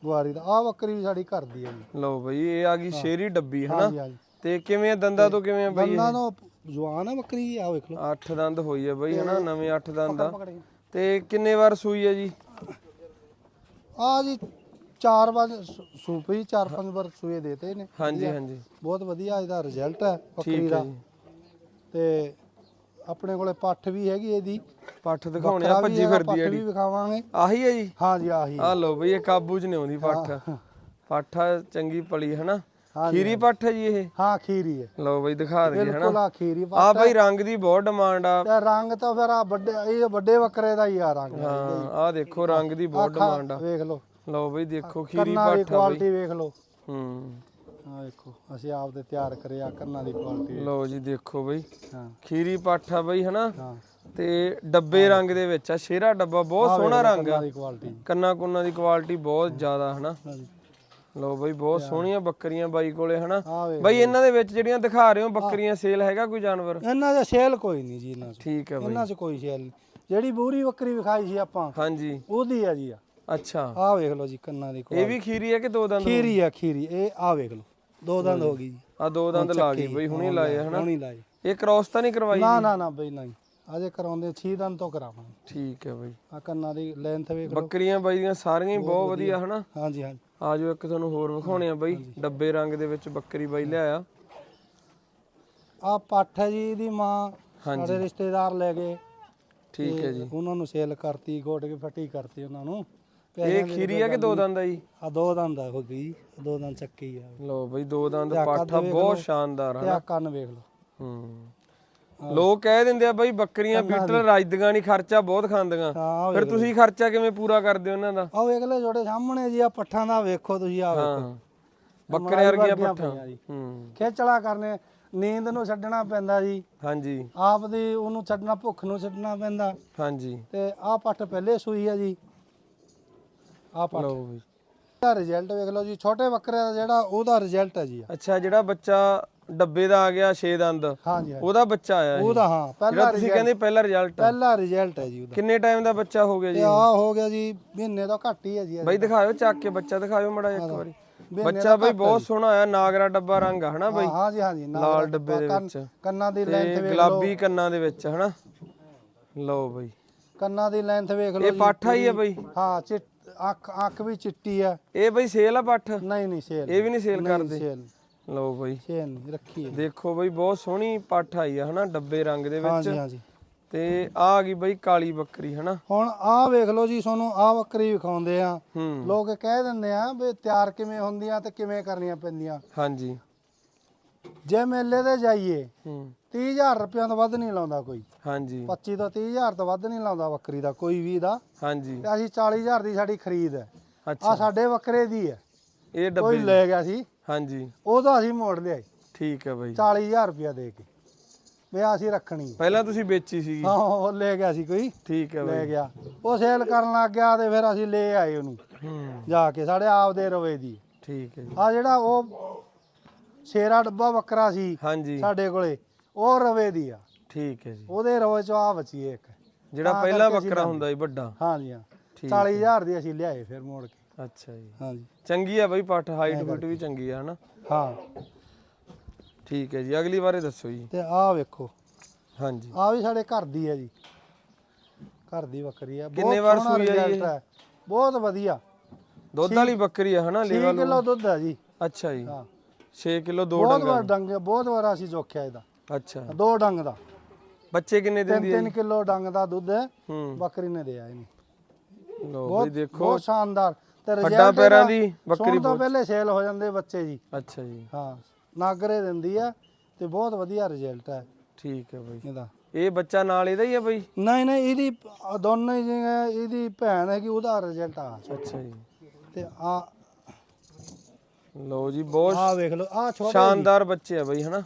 ਗੁਆਰੀ ਦਾ। ਆ ਬੱਕਰੀ ਵੀ ਸਾਡੀ ਘਰ ਦੀ ਹੈ ਜੀ। ਲਓ ਬਈ ਇਹ ਆ ਗਈ ਸ਼ੇਰੀ ਡੱਬੀ ਹਨਾ? ਤੇ ਕਿਵੇਂ ਆ ਦੰਦਾਂ ਤੋਂ ਕਿਵੇਂ ਆ ਬਈ ਦੰਦਾਂ ਤੋਂ ਜਵਾਨ ਹੈ ਬੱਕਰੀ ਆ ਵੇਖ ਲਓ। ਅੱਠ ਦੰਦ ਹੋਈ ਆ ਬਈ ਹਨਾ? ਨਵੇਂ ਅੱਠ ਦੰਦ ਆ। ਤੇ ਕਿੰਨੇ ਵਾਰ ਸੂਈ ਆ ਜੀ? ਆ ਜੀ ਚਾਰ ਵਾਰ ਸੂਪੀ ਚਾਰ ਪੰਜ ਵਾਰ ਸੂਏ ਦੇਤੇ ਨੇ। ਹਾਂਜੀ ਹਾਂਜੀ। ਬਹੁਤ ਵਧੀਆ ਇਹਦਾ ਰਿਜ਼ਲਟ ਹੈ ਬੱਕਰੀ ਹੈ ਦਾ। ਤੇ ਆਪਣੇ ਕੋਲੇ ਪੱਠ ਵੀ ਹੈਗੀ ਇਹਦੀ। ਪੱਠ ਦਿਖਾਉਣੇ ਆ ਭੱਜੀ ਫਿਰਦੀ ਆ ਵੀ ਵਿਖਾਵਾਂਗੇ। ਆਹੀ ਆ ਜੀ? ਹਾਂ। ਜੀ ਆਹੀ ਆ ਲਓ ਬਈ ਇਹ ਕਾਬੂ 'ਚ ਨਹੀਂ ਆਉਂਦੀ ਪੱਠ। ਪੱਠ ਆ ਚੰਗੀ ਪਲੀ ਹਨਾ? ਹਾਂ ਖੀਰੀ ਪੱਠ ਹੈ ਜੀ ਇਹ? ਹਾਂ ਖੀਰੀ ਹੈ। ਲਓ ਬਈ ਦਿਖਾ ਦਈਏ ਹਨਾ? ਬਿਲਕੁਲ ਆ ਖੀਰੀ ਆ ਪੱਠ ਬਈ ਰੰਗ ਦੀ ਬਹੁਤ ਡਿਮਾਂਡ ਆ। ਤੇ ਰੰਗ ਤਾਂ ਫਿਰ ਆ ਵੱਡੇ ਇਹ ਵੱਡੇ ਬੱਕਰੇ ਦਾ ਹੀ ਆ ਰੰਗ। ਹਾਂ ਆ ਦੇਖੋ ਰੰਗ ਦੀ ਬਹੁਤ ਡਿਮਾਂਡ ਆ। ਵੇਖ ਲਓ। ਲਓ ਬਈ ਦੇਖੋ ਖੀਰੀ ਕੰਨਾਂ ਦੀ ਪੱਠ ਆ ਬਈ। ਕੁਆਲਿਟੀ ਵੇਖ ਲਓ। ਹੂੰ। ਆ ਵੇਖੋ ਅਸੀਂ ਆਪ ਦੇ ਤਿਆਰ ਕਰਿਆ ਕੰਨਾਂ ਦੀ ਕੁਆਲਿਟੀ ਲਓ ਜੀ ਦੇਖੋ ਬਈ। ਹਾਂ। ਖੀਰੀ ਪੱਠ ਆ ਬਈ ਹਨਾ? ਹਾਂ। ਤੇ ਡੱਬੇ ਰੰਗ ਦੇ ਵਿੱਚ ਆ ਸ਼ੇਰਾ ਡੱਬਾ ਬਹੁਤ ਸੋਹਣਾ ਰੰਗ ਆ। ਕੰਨਾਂ ਦੀ ਕੁਆਲਿਟੀ ਕੰਨਾ ਕੁੰਨਾ ਦੀ ਕੁਆਲਿਟੀ ਬਹੁਤ ਜ਼ਿਆਦਾ ਹਨਾ? ਲਓ ਬਈ ਬਹੁਤ ਸੋਹਣੀਆਂ ਬੱਕਰੀਆਂ ਬਾਈ ਕੋਲੇ ਹਨਾ? ਆ ਬਈ ਇਹਨਾਂ ਦੇ ਵਿੱਚ ਜਿਹੜੀਆਂ ਦਿਖਾ ਰਹੇ ਹੋ ਬੱਕਰੀਆਂ ਸੇਲ ਹੈਗਾ ਕੋਈ ਜਾਨਵਰ? ਇਹਨਾਂ ਦਾ ਸੇਲ ਕੋਈ ਨਹੀਂ ਜੀ ਇਹਨਾਂ 'ਚ। ਠੀਕ ਹੈ ਬਈ। ਇਹਨਾਂ 'ਚ ਕੋਈ ਸੇਲ ਨਹੀਂ। ਜਿਹੜੀ ਬੂਰੀ ਬੱਕਰੀ ਵਿਖਾਈ ਸੀ ਆਪਾਂ ਹਾਂਜੀ। ਉਹਦੀ ਆ ਜੀ ਆ। ਅੱਛਾ। ਆ ਵੇਖ ਲਓ ਜੀ ਕੰਨਾਂ ਦੀ ਇਹ ਵੀ ਖੀਰੀ ਹੈ ਕਿ ਦੋ ਦੰਦ ਖੀਰੀ ਆ ਖੀਰੀ। ਇਹ ਆ ਵੇਖ ਲਓ। ਦੋ ਦੰਦ ਹੋ ਗਈ ਜੀ। ਆ ਦੋ ਦੰਦ ਲਾ ਗਈ ਬਈ ਹੁਣੇ ਲਾਏ ਹਨਾ ਹੁਣੀ ਲਾਏ। ਇਹ ਕ੍ਰਾਸ ਤਾਂ ਨਹੀਂ ਕਰਵਾਈ ਨਾ ਨਾ ਨਾ ਬਈ ਨਹੀਂ। ਅਜੇ ਕਰਾਉਂਦੇ 6 ਦੰਦ ਤੋਂ ਕਰਾਵਾਂਗੇ। ਠੀਕ ਹੈ ਬਈ। ਆ ਕੰਨਾਂ ਦੀ ਲੈਂਥ ਵੇਖ ਲਓ। ਬੱਕਰੀਆਂ ਬਾਈ ਦੀਆਂ ਸਾਰੀਆਂ ਹੀ ਬਹੁਤ ਵਧੀਆ। ਹਨਾ? ਹਾਂਜੀ ਹਾਂਜੀ। ਆਜੋ ਇੱਕ ਤੁਹਾਨੂੰ ਹੋਰ ਵਿਖਾਉਣੇ ਆ ਬਾਈ। ਡੱਬੇ ਰੰਗ ਦੇ ਵਿੱਚ ਬੱਕਰੀ ਬਾਈ ਲਿਆਇਆ। ਆ ਪੱਠ ਹੈ ਜੀ ਇਹਦੀ ਮਾਂ। ਸਾਡੇ ਰਿਸ਼ਤੇਦਾਰ ਲੈ ਗਏ। ਠੀਕ ਹੈ ਜੀ। ਉਹਨਾਂ ਨੂੰ ਸੇਲ ਕਰਤੀ ਗੋਟ ਕੇ ਫੱਟੀ ਕਰਤੀ ਉਹਨਾਂ ਨੂੰ। ਇਹ ਖੀਰੀ ਆ ਕਿ ਦੋ ਦੰਦ ਆ ਜੀ? ਆ ਦੋ ਦੰਦ ਆ ਹੋ ਗਈ ਦੋ ਦੰਦ ਚੱਕੀ ਆ। ਲੋ ਬਈ ਦੋ ਦੰਦ ਤੇ ਪਾਠਾ ਬਹੁਤ। ਸ਼ਾਨਦਾਰ ਤੇ ਆ ਆ ਕੰਨ ਵੇਖ ਲਓ। ਹੂੰ। ਲੋਕ ਕਹਿ ਦਿੰਦੇ ਆ ਬਈ ਬੱਕਰੀਆਂ ਬੀਟਲ ਰਾਜਦੀਆਂ ਨਹੀਂ ਖਰਚਾ ਬਹੁਤ ਖਾਂਦੀਆਂ। ਫਿਰ ਤੁਸੀਂ ਖਰਚਾ ਕਿਵੇਂ ਪੂਰਾ ਕਰਦੇ ਹੋ ਉਹਨਾਂ ਦਾ? ਆਹ ਵੇਖ ਲੈ ਜੋੜੇ ਸਾਹਮਣੇ ਜੀ ਆ ਪੱਠਾਂ ਦਾ ਵੇਖੋ ਤੁਸੀਂ ਆ ਵੇਖੋ। ਬੱਕਰੇ ਵਰਗੀਆਂ ਪੱਠਾਂ। ਹੂੰ। ਖੇਚਲਾ ਕਰਨੇ ਨੀਂਦ ਨੂੰ ਛੱਡਣਾ ਪੈਂਦਾ ਜੀ। ਹਾਂਜੀ। ਆਪ ਦੀ ਉਹਨੂੰ ਛੱਡਣਾ ਭੁੱਖ ਨੂੰ ਛੱਡਣਾ ਪੈਂਦਾ। ਹਾਂਜੀ। ਤੇ ਆਹ ਪੱਠ ਪਹਿਲੇ ਸੂਈ ਆ ਜੀ। ਆਹ ਲਓ ਬਈ ਦਾ ਰਿਜ਼ਲਟ ਵੇਖ ਲਓ ਜੀ ਛੋਟੇ ਬੱਕਰੇ ਦਾ ਜਿਹੜਾ ਉਹਦਾ ਰਿਜ਼ਲਟ ਹੈ ਜੀ ਅੱਛਾ ਜਿਹੜਾ ਬੱਚਾ ਡੱਬੇ ਦਾ ਆ ਗਿਆ 6 ਦੰਦ। ਹਾਂਜੀ ਉਹਦਾ ਬੱਚਾ ਆਇਆ ਉਹਦਾ ਹਾਂ ਪਹਿਲਾ ਤੁਸੀਂ ਕਹਿੰਦੇ ਪਹਿਲਾ ਰਿਜ਼ਲਟ ਪਹਿਲਾ ਰਿਜ਼ਲਟ ਹੈ ਜੀ ਉਹਦਾ। ਕਿੰਨੇ ਟਾਈਮ ਦਾ ਬੱਚਾ ਹੋ ਗਿਆ ਜੀ? ਆ ਹੋ ਗਿਆ ਜੀ ਮਹੀਨੇ ਤੋਂ ਘੱਟ ਹੀ ਹੈ ਜੀ ਬਈ ਦਿਖਾਓ ਚੱਕ ਕੇ ਬੱਚਾ ਦਿਖਾਓ ਮੜਾ ਇੱਕ ਵਾਰੀ। ਬੱਚਾ ਬਈ ਬਹੁਤ ਸੋਹਣਾ ਆਇਆ ਨਾਗਰਾ ਡੱਬਾ ਰੰਗ ਆ ਹਨਾ ਬਈ? ਹਾਂ ਹਾਂ ਜੀ ਹਾਂ ਜੀ ਲਾਲ ਡੱਬੇ ਦੇ ਵਿੱਚ। ਕੰਨਾਂ ਦੀ ਲੈਂਥ ਵੇਖ ਗੁਲਾਬੀ ਕੰਨਾਂ ਦੇ ਵਿੱਚ ਹਨਾ? ਲਓ ਬਈ। ਕੰਨਾਂ ਦੀ ਲੈਂਥ ਵੇਖ ਲਓ ਇਹ ਪਾਠਾ ਹੀ ਆ ਬਈ? ਹਾਂ ਚਿੱਟ ਅੱਖ ਅੱਖ ਵੀ ਚਿੱਟੀ ਆ। ਇਹ ਬਈ ਸੇਲ ਆ ਪੱਠ? ਨਹੀਂ ਨਹੀਂ ਸੇਲ ਇਹ ਵੀ ਨਹੀਂ ਸੇਲ ਕਰਦੇ? ਸੇਲ ਲਓ ਬਈ। ਸੇਲ ਨਹੀਂ ਰੱਖੀ ਹੈ। ਦੇਖੋ ਬਈ ਬਹੁਤ ਸੋਹਣੀ ਪੱਠ ਆਈ ਆ ਹਨਾ ਡੱਬੇ ਰੰਗ ਦੇ ਵਿੱਚ। ਜੀ ਹਾਂ ਜੀ ਤੇ ਆ ਆ ਗਈ ਬਈ ਕਾਲੀ ਬੱਕਰੀ ਹਨਾ। ਹੁਣ ਆਹ ਵੇਖ ਲਓ ਜੀ ਤੁਹਾਨੂੰ ਆਹ ਬੱਕਰੀ ਵਿਖਾਉਂਦੇ ਆ। ਲੋਕ ਕਹਿ ਦਿੰਦੇ ਆ ਵੀ ਤਿਆਰ ਕਿਵੇਂ ਹੁੰਦੀਆਂ ਤੇ ਕਿਵੇਂ ਕਰਨੀਆਂ ਪੈਂਦੀਆਂ। ਹਾਂਜੀ। ਜੇ ਮੇਲੇ ਤੇ ਜਾਈਏ ਹੂੰ। 30000 ਰੁਪਏ ਤੋਂ ਵੱਧ ਨਹੀਂ ਲਾਉਂਦਾ ਕੋਈ। ਹਾਂਜੀ। 25 ਤੋਂ 30000 ਤੋਂ ਵੱਧ ਨਹੀਂ ਲਾਉਂਦਾ ਬੱਕਰੀ ਦਾ ਕੋਈ ਵੀ ਦਾ। ਹਾਂਜੀ। ਤੇ ਅਸੀਂ 40000 ਦੀ ਸਾਡੀ ਖਰੀਦ ਹੈ। ਆ ਅੱਛਾ ਸਾਡੇ ਬੱਕਰੇ ਦੀ ਹੈ। ਇਹ ਕੋਈ ਡੱਬੇ ਲੈ ਗਿਆ ਸੀ। ਹਾਂਜੀ। ਉਹਦਾ ਅਸੀਂ ਮੋੜ ਲਿਆਏ ਠੀਕ ਹੈ ਬਈ। 40000 ਰੁਪਏ ਦੇ ਕੇ। ਵੀ ਅਸੀਂ ਰੱਖਣੀ। ਪਹਿਲਾਂ ਤੁਸੀਂ ਵੇਚੀ ਸੀਗੀ। ਹਾਂ ਉਹ ਲੈ ਗਿਆ ਸੀ ਕੋਈ। ਠੀਕ ਹੈ ਲੈ ਗਿਆ। ਉਹ ਸੇਲ ਕਰਨ ਲੱਗ ਗਿਆ ਤੇ ਫਿਰ ਅਸੀਂ ਲੈ ਆਏ ਉਹਨੂੰ। ਹੂੰ। ਜਾ ਕੇ ਸਾਡੇ ਆਪ ਦੇ ਰਵੇ ਦੀ। ਠੀਕ ਹੈ ਆ ਜਿਹੜਾ ਉਹ ਸ਼ੇਰਾ ਡੱਬਾ ਬੱਕਰਾ ਸੀ ਹਾਂਜੀ। ਸਾਡੇ ਕੋਲੇ ਉਹ ਰਵੇ ਦੀ ਆ। ਠੀਕ ਹੈ ਜੀ। ਉਹਦੇ ਰਵੇ ਚੋਂ ਆ ਬਚੀ ਇੱਕ। ਜਿਹੜਾ ਪਹਿਲਾ ਬੱਕਰਾ। ਹੁੰਦਾ ਜੀ ਵੱਡਾ। ਹਾਂਜੀ ਹਾਂ। ਠੀਕ 40000 ਦੀ ਅਸੀਂ ਲਿਆਏ ਫਿਰ ਮੋੜ ਕੇ। ਅੱਛਾ ਜੀ। ਹਾਂਜੀ। ਚੰਗੀ ਆ ਬਈ ਪੱਠ ਹਾਈਟ ਫੁੱਟ ਵੀ ਚੰਗੀ ਆ ਹਨਾ? ਹਾਂ। ਠੀਕ ਹੈ ਜੀ ਅਗਲੀ ਬਾਰੇ ਦੱਸੋ ਜੀ। ਤੇ ਆਹ ਵੇਖੋ। ਹਾਂਜੀ। ਆ ਵੀ ਸਾਡੇ ਘਰ ਦੀ ਹੈ ਜੀ। ਘਰ ਦੀ ਬੱਕਰੀ ਆ। ਕਿੰਨੇ ਵਾਰ ਸੂਈ ਆ ਜੀ। ਬਹੁਤ ਵਧੀਆ। ਦੁੱਧ ਵਾਲੀ ਬੱਕਰੀ ਆ ਹਨਾ 6 ਲੇਵਾ ਕਿਲੋ ਦੁੱਧ ਹੈ ਜੀ। ਅੱਛਾ ਜੀ। ਹਾਂ। 6 ਕਿਲੋ ਦੋ ਬਹੁਤ ਡੰਗਾਂ ਵਾਰ ਡੰਗ ਬਹੁਤ ਵਾਰ ਅਸੀਂ ਜੋਖਿਆ ਇਹਦਾ। ਅੱਛਾ। ਦੋ ਡੰਗ ਦਾ। ਬੱਚੇ ਕਿੰਨੇ ਦਿੰਦੀ ਹੈ ਤਿੰਨ ਕਿਲੋ ਡੰਗ ਦਾ ਦੁੱਧ ਹੂੰ ਬੱਕਰੀ ਨੇ ਦਿਆ ਇਹਨੂੰ। ਲੋ ਬਹੁਤ ਬਈ ਦੇਖੋ। ਬਹੁਤ ਸ਼ਾਨਦਾਰ। ਤੇ result ਪੈਰਾਂ ਇਹਦਾ ਦੀ ਬੱਕਰੀ ਸੌਣ ਤੋਂ ਬਹੁਤ। ਪਹਿਲੇ ਸੇਲ ਹੋ ਜਾਂਦੇ ਬੱਚੇ ਜੀ। ਅੱਛਾ ਜੀ। ਹਾਂ ਨਾਗਰੇ ਦਿੰਦੀ ਆ ਤੇ ਬਹੁਤ ਵਧੀਆ ਰਿਜ਼ਲਟ ਹੈ ਠੀਕ ਹੈ ਬਈ। ਇਹਦਾ। ਇਹ ਬੱਚਾ ਨਾਲ ਇਹਦਾ ਹੀ ਆ ਬਈ? ਨਹੀਂ ਨਹੀਂ ਇਹਦੀ ਦੋਨੋਂ ਹੀ ਜਿਵੇਂ ਇਹਦੀ ਭੈਣ ਹੈ ਕਿ ਉਹਦਾ ਰਿਜ਼ਲਟ ਆ। ਅੱਛਾ ਜੀ। ਤੇ ਆ ਲੋ ਜੀ ਬਹੁਤ ਆ ਵੇਖ ਲਓ ਆ ਛੋਟਾ ਸ਼ਾਨਦਾਰ ਬੱਚੇ ਆ ਬਈ ਹਨਾ?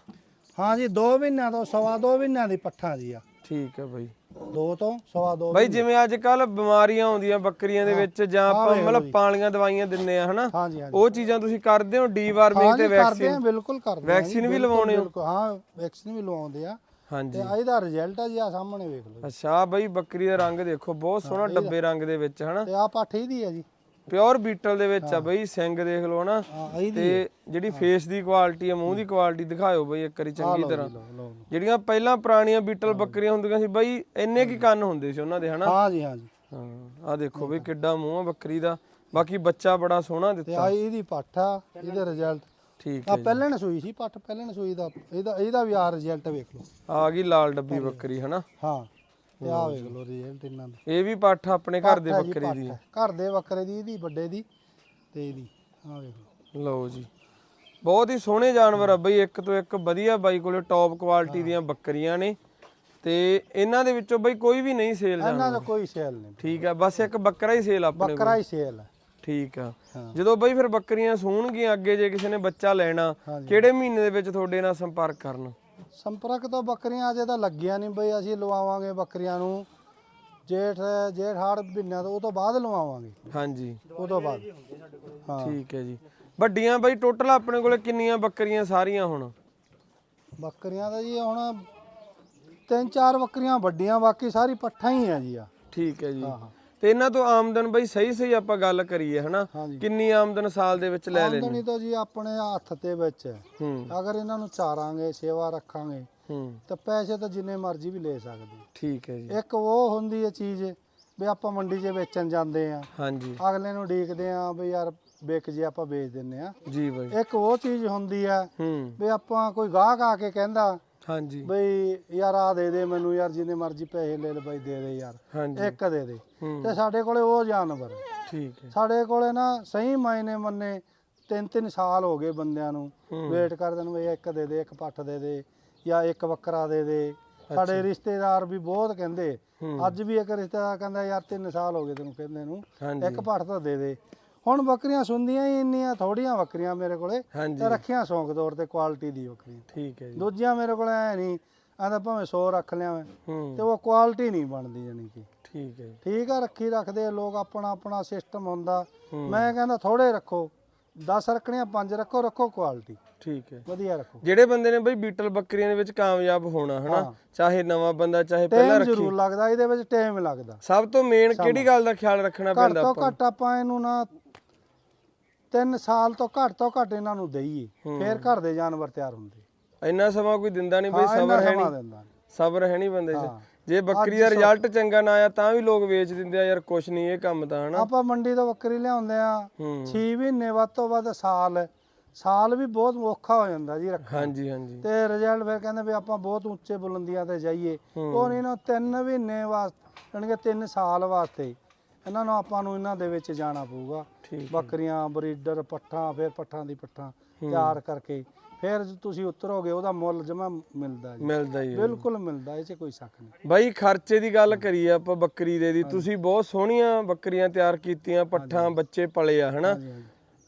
ਹਾਂ ਜੀ 2 ਮਹੀਨਿਆਂ ਤੋਂ ਸਵਾ 2 ਮਹੀਨਿਆਂ ਦੀ ਪੱਠਾ ਜੀ ਆ। ਠੀਕ ਹੈ ਬਈ। ਦੋ ਤੋਂ ਸਵਾ 2 ਬਈ ਜਿਵੇਂ ਅੱਜ ਕੱਲ ਬਿਮਾਰੀਆਂ ਆਉਂਦੀਆਂ ਬੱਕਰੀਆਂ ਦੇ ਵਿੱਚ ਜਾਂ ਆਪਾਂ ਮਤਲਬ ਪਾਲੀਆਂ ਦਵਾਈਆਂ ਦਿੰਨੇ ਆ ਹਨਾ? ਹਾਂ ਜੀ ਹਾਂ ਜੀ। ਉਹ ਚੀਜ਼ਾਂ ਤੁਸੀਂ ਕਰਦੇ ਹੋ ਡੀਵਾਰਮਿੰਗ ਹਾਂ ਤੇ ਜੀ ਕਰਦੇ ਵੈਕਸੀਨ? ਆ ਬਿਲਕੁਲ ਕਰਦੇ ਆ ਵੈਕਸੀਨ ਵੀ ਲਵਾਉਣੇ ਹੋ? ਬਿਲਕੁਲ, ਹਾਂ ਵੈਕਸੀਨ ਵੀ ਲਵਾਉਂਦੇ ਆ। ਹਾਂਜੀ ਤੇ ਆ ਇਹਦਾ ਰਿਜ਼ਲਟ ਆ ਜੀ ਆ ਸਾਹਮਣੇ ਵੇਖ ਲਓ ਅੱਛਾ ਆਹ ਬਈ ਬੱਕਰੀ ਦਾ ਰੰਗ ਦੇਖੋ ਬਹੁਤ ਸੋਹਣਾ ਡੱਬੇ ਰੰਗ ਦੇ ਵਿੱਚ ਹਨਾ? ਤੇ ਆ ਪੱਠ ਇਹਦੀ ਆ ਜੀ। ਪਿਓਰ ਬੀਟਲ ਦੇ ਵਿੱਚ ਆ ਬਈ ਸਿੰਗ ਦੇਖ ਲਓ ਹਨਾ। ਤੇ ਜਿਹੜੀ ਫੇਸ ਦੀ ਕੁਆਲਿਟੀ ਆ ਮੂੰਹ ਦੀ ਕੁਆਲਿਟੀ ਦਿਖਾਇਓ ਬਈ ਇੱਕ ਵਾਰੀ ਚੰਗੀ ਤਰ੍ਹਾਂ। ਜਿਹੜੀਆਂ ਪਹਿਲਾਂ ਪੁਰਾਣੀਆਂ ਬੀਟਲ ਬੱਕਰੀਆਂ ਹੁੰਦੀਆਂ ਸੀ ਬਈ ਇੰਨੇ ਕੀ ਕੰਨ ਹੁੰਦੇ ਸੀ ਉਹਨਾਂ ਦੇ ਹਨਾ? ਹਾਂ ਜੀ ਹਾਂ ਜੀ। ਹਾਂ ਆ ਦੇਖੋ ਬਈ ਕਿੱਡਾ ਮੂੰਹ ਆ ਬੱਕਰੀ ਦਾ। ਬਾਕੀ ਬੱਚਾ ਬੜਾ ਸੋਹਣਾ ਤੇ ਦਿੱਤਾ। ਆ ਇਹਦੀ ਪੱਠ ਆ ਇਹਦੇ ਰਿਜ਼ਲਟ ਠੀਕ ਆ ਪਹਿਲੇ ਨੇ ਸੂਈ ਸੀ ਪੱਠ ਪਹਿਲੇ ਨੇ ਸੂਈ ਦਾ। ਇਹਦਾ ਇਹਦਾ ਵੀ ਆ ਰਿਜ਼ਲਟ ਵੇਖ ਲਓ। ਆ ਗਈ ਲਾਲ ਡੱਬੀ ਬੱਕਰੀ ਹਨਾ? ਹਾਂ। ਤੇ ਆ ਵੇਖ ਲਓ ਰਿਜ਼ਲਟ ਇਹਨਾਂ ਦਾ। ਇਹ ਵੀ ਪੱਠ ਆਪਣੇ ਘਰ ਦੇ ਬੱਕਰੀ ਦੀ। ਘਰ ਦੇ ਬੱਕਰੇ ਦੀ ਇਹਦੀ ਵੱਡੇ ਦੀ ਤੇ ਇਹਦੀ। ਆ ਵੇਖ ਲਓ। ਲਓ ਜੀ। ਬਹੁਤ ਹੀ ਸੋਹਣੇ ਜਾਨਵਰ ਆ ਬਈ ਇੱਕ ਤੋਂ ਇੱਕ ਵਧੀਆ ਬਾਈ ਕੋਲੇ ਟੌਪ ਕੁਆਲਿਟੀ ਦੀਆਂ ਬੱਕਰੀਆਂ ਨੇ। ਤੇ ਇਹਨਾਂ ਦੇ ਵਿੱਚੋਂ ਬਈ ਕੋਈ ਵੀ ਨਹੀਂ ਸੇਲ ਜਾਣਾ ਇਹਨਾਂ ਦਾ ਕੋਈ ਸੇਲ ਨਹੀਂ। ਠੀਕ ਆ ਬਸ ਇੱਕ ਬੱਕਰਾ ਹੀ ਸੇਲ ਆਪਣੇ ਕੋਲ। ਬੱਕਰਾ ਹੀ ਸੇਲ ਹੈ ਠੀਕ ਆ। ਜਦੋਂ ਬਈ ਫਿਰ ਬੱਕਰੀਆਂ ਸੂਣਗੀਆਂ ਅੱਗੇ ਜੇ ਕਿਸੇ ਨੇ ਬੱਚਾ ਲੈਣਾ। ਕਿਹੜੇ ਮਹੀਨੇ ਦੇ ਵਿੱਚ ਤੁਹਾਡੇ ਨਾਲ ਸੰਪਰਕ ਕਰਨ? ਸੰਪਰਕ ਤਾਂ ਬੱਕਰੀਆਂ ਅਜੇ ਤਾਂ ਲੱਗੀਆਂ ਨਹੀਂ ਬਈ ਅਸੀਂ ਲਵਾਵਾਂਗੇ ਬੱਕਰੀਆਂ ਨੂੰ। ਜੇਠ ਜੇਠ ਹਾੜ ਮਹੀਨਿਆਂ ਤੋਂ ਉਹ ਤੋਂ ਬਾਅਦ ਲਵਾਵਾਂਗੇ। ਹਾਂਜੀ। ਉਹ ਤੋਂ ਬਾਅਦ। ਹਾਂ। ਠੀਕ ਹੈ ਜੀ। ਵੱਡੀਆਂ ਬਈ ਟੋਟਲ ਆਪਣੇ ਕੋਲੇ ਕਿੰਨੀਆਂ ਬੱਕਰੀਆਂ ਸਾਰੀਆਂ ਹੁਣ? ਬੱਕਰੀਆਂ ਦਾ ਜੀ ਹੁਣ ਤਿੰਨ ਚਾਰ ਬੱਕਰੀਆਂ ਵੱਡੀਆਂ ਬਾਕੀ ਸਾਰੀ ਪੱਠਾ ਹੀ ਆ ਜੀ ਆ। ਠੀਕ ਹੈ ਜੀ। ਹਾਂ। ਤੇ ਇਹਨਾਂ ਤੋਂ ਆਮਦਨ ਬਈ ਸਹੀ ਸਹੀ ਆਪਾਂ ਗੱਲ ਕਰੀਏ ਹਨਾ? ਕਿੰਨੀ ਆਮਦਨ ਸਾਲ ਦੇ ਵਿੱਚ ਲੈ ਲੈਣੀ? ਆਮਦਨੀ ਤਾਂ ਜੀ ਆਪਣੇ ਹੱਥ ਤੇ ਵਿੱਚ ਹੈ। ਅਗਰ ਇਹਨਾਂ ਨੂੰ ਚਾਰਾਂਗੇ ਸੇਵਾ ਰੱਖਾਂਗੇ ਤਾਂ ਪੈਸੇ ਤਾਂ ਜਿੰਨੇ ਮਰਜ਼ੀ ਵੀ ਲੈ ਸਕਦੇ। ਠੀਕ ਹੈ ਜੀ। ਇੱਕ ਉਹ ਹੁੰਦੀ ਹੈ ਚੀਜ਼ ਵੀ ਆਪਾਂ ਮੰਡੀ 'ਚ ਵੇਚਣ ਜਾਂਦੇ ਆ ਹਾਂਜੀ। ਅਗਲੇ ਨੂੰ ਡੀਕਦੇ ਆ ਵੀ ਯਾਰ ਵਿਕ ਜੇ ਆਪਾਂ ਵੇਚ ਦਿੰਨੇ ਆ ਜੀ ਬਾਈ। ਇੱਕ ਉਹ ਚੀਜ਼ ਹੁੰਦੀ ਆ ਵੀ ਆਪਾਂ ਕੋਈ ਗਾਹਕ ਆ ਕੇ ਕਹਿੰਦਾ ਹਾਂਜੀ। ਬਈ ਯਾਰ ਆ ਦੇ ਦੇ ਮੈਨੂੰ ਯਾਰ ਜਿੰਨੇ ਮਰਜ਼ੀ ਪੈਸੇ ਲੈ ਲੈ ਬਾਈ ਦੇ ਦੇ ਯਾਰ। ਇੱਕ ਦੇ ਦੇ। ਤੇ ਸਾਡੇ ਕੋਲੇ ਉਹ ਜਾਨਵਰ। ਠੀਕ ਹੈ। ਸਾਡੇ ਕੋਲੇ ਨਾ ਸਹੀ ਮਾਇਨੇ ਮੰਨੇ ਤਿੰਨ ਤਿੰਨ ਸਾਲ ਹੋ ਗਏ ਬੰਦਿਆਂ ਨੂੰ। ਵੇਟ ਕਰਦੇ ਨੂੰ ਬਈ ਇੱਕ ਦੇ ਦੇ ਇੱਕ ਪੱਠ ਦੇ ਦੇ ਜਾਂ ਇੱਕ ਬੱਕਰਾ ਦੇ ਦੇ। ਸਾਡੇ ਰਿਸ਼ਤੇਦਾਰ ਵੀ ਬਹੁਤ ਕਹਿੰਦੇ ਅੱਜ ਵੀ ਇੱਕ ਰਿਸ਼ਤੇਦਾਰ ਕਹਿੰਦਾ ਯਾਰ 3 ਸਾਲ ਹੋ ਗਏ ਤੈਨੂੰ ਕਹਿੰਦੇ ਨੂੰ। ਇੱਕ ਪੱਠ ਤਾਂ ਦੇ ਦੇ। ਹੁਣ ਬੱਕਰੀਆਂ ਸੁੰਦੀਆਂ ਹੀ ਇੰਨੀਆਂ ਥੋੜੀਆਂ ਬੱਕਰੀਆਂ ਮੇਰੇ ਕੋਲੇ ਤੇ ਰੱਖੀਆਂ ਸ਼ੌਂਕ ਤੌਰ ਤੇ ਕੁਆਲਿਟੀ ਦੀ ਬੱਕਰੀਆਂ ਠੀਕ ਹੈ ਜੀ। ਦੂਜੀਆਂ ਮੇਰੇ ਕੋਲ ਐ ਨਹੀਂ ਆਂਦਾ ਭਾਵੇਂ 100 ਰੱਖ ਲਿਆ ਮੈਂ ਤੇ ਉਹ ਕੁਆਲਿਟੀ ਨਹੀਂ ਬਣਦੀ ਜਾਨੀ ਕਿ। ਠੀਕ ਹੈ ਠੀਕ ਆ ਰੱਖੀ ਰੱਖਦੇ ਆ ਲੋਕ ਆਪਣਾ ਆਪਣਾ ਸਿਸਟਮ ਹੁੰਦਾ। ਮੈਂ ਕਹਿੰਦਾ ਥੋੜੇ ਰੱਖੋ 10 ਰੱਖਣੀਆਂ 5 ਰੱਖੋ ਰੱਖੋ ਕੁਆਲਿਟੀ ਠੀਕ ਹੈ। ਵਧੀਆ ਰੱਖੋ। ਜਿਹੜੇ ਬੰਦੇ ਨੇ ਬਈ ਬੀਟਲ ਬੱਕਰੀਆਂ ਦੇ ਵਿੱਚ ਕਾਮਯਾਬ ਹੋਣਾ ਹਨਾ। ਚਾਹੇ ਨਵਾਂ ਬੰਦਾ ਚਾਹੇ ਪਹਿਲਾਂ ਰੱਖੀ। ਜ਼ਰੂਰ ਲੱਗਦਾ ਇਹਦੇ ਵਿੱਚ ਟਾਈਮ ਲੱਗਦਾ। ਸਭ ਤੋਂ ਮੇਨ ਕਿਹੜੀ ਗੱਲ ਦਾ ਖਿਆਲ ਰੱਖਣਾ ਘੱਟ ਪੈਂਦਾ ਤੋਂ ਆਪਾਂ ਘੱਟ ਆਪਾਂ ਇਹਨੂੰ ਨਾ 3 ਸਾਲ ਤੋਂ ਘੱਟ ਤੋਂ ਘੱਟ ਇਹਨਾਂ ਨੂੰ ਦਈਏ ਫੇਰ ਘਰ ਦੇ ਜਾਨਵਰ ਤਿਆਰ ਹੁੰਦੇ? ਇੰਨਾ ਸਮਾਂ ਕੋਈ ਦਿੰਦਾ ਨਹੀਂ ਬਈ ਸਬਰ ਹੈ ਨਹੀਂ। ਸਬਰ ਹੈ ਨਹੀਂ ਬੰਦੇ 'ਚ। ਜੇ ਬੱਕਰੀ ਦਾ ਰਿਜ਼ਲਟ ਚੰਗਾ ਨਾ ਆਇਆ ਤਾਂ ਵੀ ਲੋਕ ਵੇਚ ਦਿੰਦੇ ਆ ਯਾਰ ਕੁਛ ਨਹੀਂ ਇਹ ਕੰਮ ਤਾਂ ਹਨਾ। ਆਪਾਂ ਮੰਡੀ ਤੋਂ ਬੱਕਰੀ ਲਿਆਉਂਦੇ ਆ ਹੂੰ। 6 ਮਹੀਨੇ ਵੱਧ ਤੋਂ ਵੱਧ ਸਾਲ ਸਾਲ ਵੀ ਬਹੁਤ ਔਖਾ ਹੋ ਜਾਂਦਾ ਜੀ ਰੱਖਣਾ। ਹਾਂਜੀ ਹਾਂਜੀ। ਤੇ ਰਿਜ਼ਲਟ ਫਿਰ ਕਹਿੰਦੇ ਵੀ ਆਪਾਂ ਬਹੁਤ ਉੱਚੇ ਬੁਲੰਦੀਆਂ ਤੇ ਜਾਈਏ। ਉਹ ਨਹੀਂ ਨਾ ਤਿੰਨ ਮਹੀਨੇ ਵਾਸਤੇ ਕਿ 3 ਸਾਲ ਵਾਸਤੇ। ਇਹਨਾਂ ਨੂੰ ਆਪਾਂ ਨੂੰ ਇਹਨਾਂ ਦੇ ਵਿੱਚ ਜਾਣਾ ਪਊਗਾ। ਠੀਕ ਬੱਕਰੀਆਂ ਬਰੀਡਰ ਪੱਠਾਂ ਫਿਰ ਪੱਠਾਂ ਦੀ ਪੱਠਾਂ ਤਿਆਰ ਕਰਕੇ। ਫਿਰ ਤੁਸੀਂ ਉਤਰੋਗੇ ਉਹਦਾ ਮੁੱਲ ਜਮਾ ਮਿਲਦਾ ਜੀ। ਮਿਲਦਾ ਹੀ ਹੈ ਬਿਲਕੁਲ ਮਿਲਦਾ ਇਹ 'ਚ ਕੋਈ ਸ਼ੱਕ ਨਹੀਂ। ਬਾਈ ਖਰਚੇ ਦੀ ਗੱਲ ਕਰੀਏ ਆਪਾਂ ਬੱਕਰੀ ਦੇ ਦੀ। ਤੁਸੀਂ ਬਹੁਤ ਸੋਹਣੀਆਂ ਬੱਕਰੀਆਂ ਤਿਆਰ ਕੀਤੀਆਂ ਪੱਠਾਂ ਬੱਚੇ ਪਲੇ ਆ ਹਨਾ? ਹਾਂਜੀ, ਹਾਂਜੀ।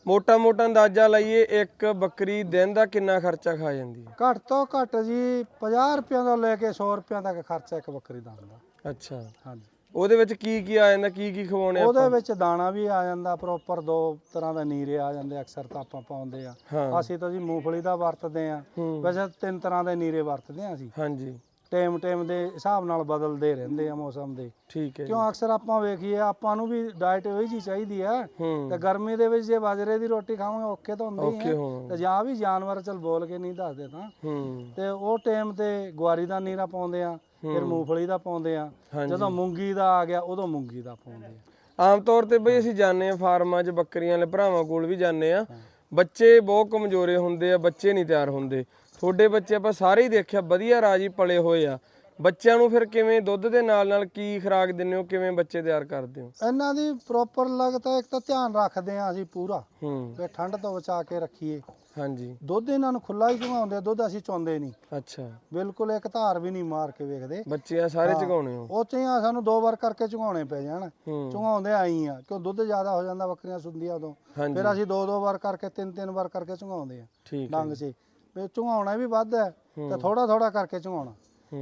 ਮੋਟਾ ਮੋਟਾ ਅੰਦਾਜ਼ਾ ਲਾਈਏ ਇੱਕ ਬੱਕਰੀ ਦਿਨ ਦਾ ਕਿੰਨਾ ਖਰਚਾ ਖਾ ਜਾਂਦੀ ਹੈ? ਘੱਟ ਤੋਂ ਘੱਟ ਜੀ 50 ਰੁਪਏ ਤੋਂ ਲੈ ਕੇ 100 ਰੁਪਏ ਤੱਕ ਖਰਚਾ ਇੱਕ ਬੱਕਰੀ ਦਾ ਹੁੰਦਾ। ਅੱਛਾ। ਹਾਂਜੀ। ਉਹਦੇ ਵਿੱਚ ਕੀ ਕੀ ਆ ਜਾਂਦਾ ਕੀ ਕੀ ਖਵਾਉਣੇ ਆ ਉਹਦੇ ਵਿੱਚ ਦਾਣਾ ਵੀ ਆ ਜਾਂਦਾ ਪ੍ਰੋਪਰ ਦੋ ਤਰ੍ਹਾਂ ਦੇ ਨੀਰੇ ਆ ਜਾਂਦੇ ਅਕਸਰ ਤਾਂ ਆਪਾਂ ਪਾਉਂਦੇ ਆ। ਹਾਂ। ਅਸੀਂ ਤਾਂ ਜੀ ਮੂੰਗਫਲੀ ਦਾ ਵਰਤਦੇ ਆ। ਹੂੰ। ਵੈਸੇ ਤਿੰਨ ਤਰ੍ਹਾਂ ਦੇ ਨੀਰੇ ਵਰਤਦੇ ਆ ਅਸੀਂ। ਹਾਂਜੀ। ਟਾਈਮ ਟਾਈਮ ਦੇ ਹਿਸਾਬ ਨਾਲ ਬਦਲਦੇ ਰਹਿੰਦੇ ਆ ਮੌਸਮ ਦੇ। ਠੀਕ ਹੈ ਜੀ। ਕਿਉਂ ਅਕਸਰ ਆਪਾਂ ਵੇਖੀਏ ਆਪਾਂ ਨੂੰ ਵੀ ਡਾਈਟ ਉਹੀ ਜੀ ਚਾਹੀਦੀ ਆ। ਤੇ ਹੂੰ ਗਰਮੀ ਦੇ ਵਿੱਚ ਜੇ ਬਾਜਰੇ ਦੀ ਰੋਟੀ ਖਾਵਾਂਗੇ ਔਖੇ ਤਾਂ ਹੁੰਦੇ ਹੀ ਆ। ਹੋਣਾ। ਤੇ ਜਾਂ ਵੀ ਜਾਨਵਰ ਚਲ ਬੋਲ ਕੇ ਨਹੀਂ ਦੱਸਦੇ ਤਾਂ। ਹੂੰ। ਤੇ ਉਹ ਟਾਈਮ ਤੇ ਗੁਆਰੀ ਦਾ ਨੀਰਾ ਪਾਉਂਦੇ ਆ। ਫਿਰ ਮੂੰਗਫਲੀ ਦਾ ਪਾਉਂਦੇ ਆ। ਜਦੋਂ ਮੂੰਗੀ ਦਾ ਆ ਗਿਆ ਉਦੋਂ ਮੂੰਗੀ ਦਾ ਪਾਉਂਦੇ ਆ। ਆਮ ਤੌਰ ਤੇ ਬਈ ਅਸੀਂ ਜਾਂਦੇ ਆ ਫਾਰਮਾਂ 'ਚ ਬੱਕਰੀਆਂ ਵਾਲੇ ਭਰਾਵਾਂ ਕੋਲ ਵੀ ਜਾਂਦੇ ਆ। ਬੱਚੇ ਬਹੁਤ ਕਮਜ਼ੋਰੇ ਹੁੰਦੇ ਆ ਬੱਚੇ ਨਹੀਂ ਤਿਆਰ ਹੁੰਦੇ। ਤੁਹਾਡੇ ਬੱਚੇ ਆਪਾਂ ਸਾਰੇ ਹੀ ਦੇਖਿਆ ਵਧੀਆ ਰਾਜੀ ਪਲੇ ਹੋਏ ਆ। ਬੱਚਿਆਂ ਨੂੰ ਫਿਰ ਕਿਵੇਂ ਦੁੱਧ ਦੇ ਨਾਲ ਨਾਲ ਕੀ ਖੁਰਾਕ ਦਿੰਦੇ ਹੋ? ਕਿਵੇਂ ਬੱਚੇ ਤਿਆਰ ਕਰਦੇ ਹੋ? ਇਹਨਾਂ ਦੀ ਪ੍ਰੋਪਰ ਲਗਤਾ ਇੱਕ ਤਾਂ ਧਿਆਨ ਰੱਖਦੇ ਆ ਅਸੀਂ ਪੂਰਾ। ਹੂੰ। ਵੀ ਠੰਡ ਤੋਂ ਬਚਾ ਕੇ ਰੱਖੀਏ। ਹਾਂਜੀ। ਦੁੱਧ ਇਹਨਾਂ ਨੂੰ ਖੁੱਲਾ ਹੀ ਚੁਗਾਉਂਦੇ ਆ ਦੁੱਧ ਅਸੀਂ ਚੋਂਦੇ ਨਹੀਂ। ਅੱਛਾ। ਬਿਲਕੁਲ ਇੱਕ ਧਾਰ ਵੀ ਨਹੀਂ ਮਾਰ ਕੇ ਵੇਖਦੇ। ਬੱਚੇ ਆ ਸਾਰੇ ਚਗਾਉਣੇ ਹੋ? ਉਹ ਆ ਸਾਨੂੰ ਦੋ ਵਾਰ ਕਰਕੇ ਚੁਗਾਉਣੇ ਪੈ ਜਾਣ। ਚੁਗਾਉਂਦੇ ਆਈ ਆ ਕਿਉਂ ਦੁੱਧ ਜ਼ਿਆਦਾ ਹੋ ਜਾਂਦਾ ਬੱਕਰੀਆਂ ਸੁੰਦੀਆਂ ਉਦੋਂ। ਫਿਰ ਅਸੀਂ ਦੋ ਦੋ ਵਾਰ ਕਰਕੇ ਤਿੰਨ ਤਿੰਨ ਵਾਰ ਕਰਕੇ ਚੁਗਾਉਂਦੇ ਆ। ਡੰਗ 'ਚ। ਵੀ ਚੁਗਾਉਣਾ ਵੀ ਵੱਧ ਹੈ ਤੇ ਥੋੜਾ ਥੋੜਾ ਕਰਕੇ ਚੁਗਾਉਣਾ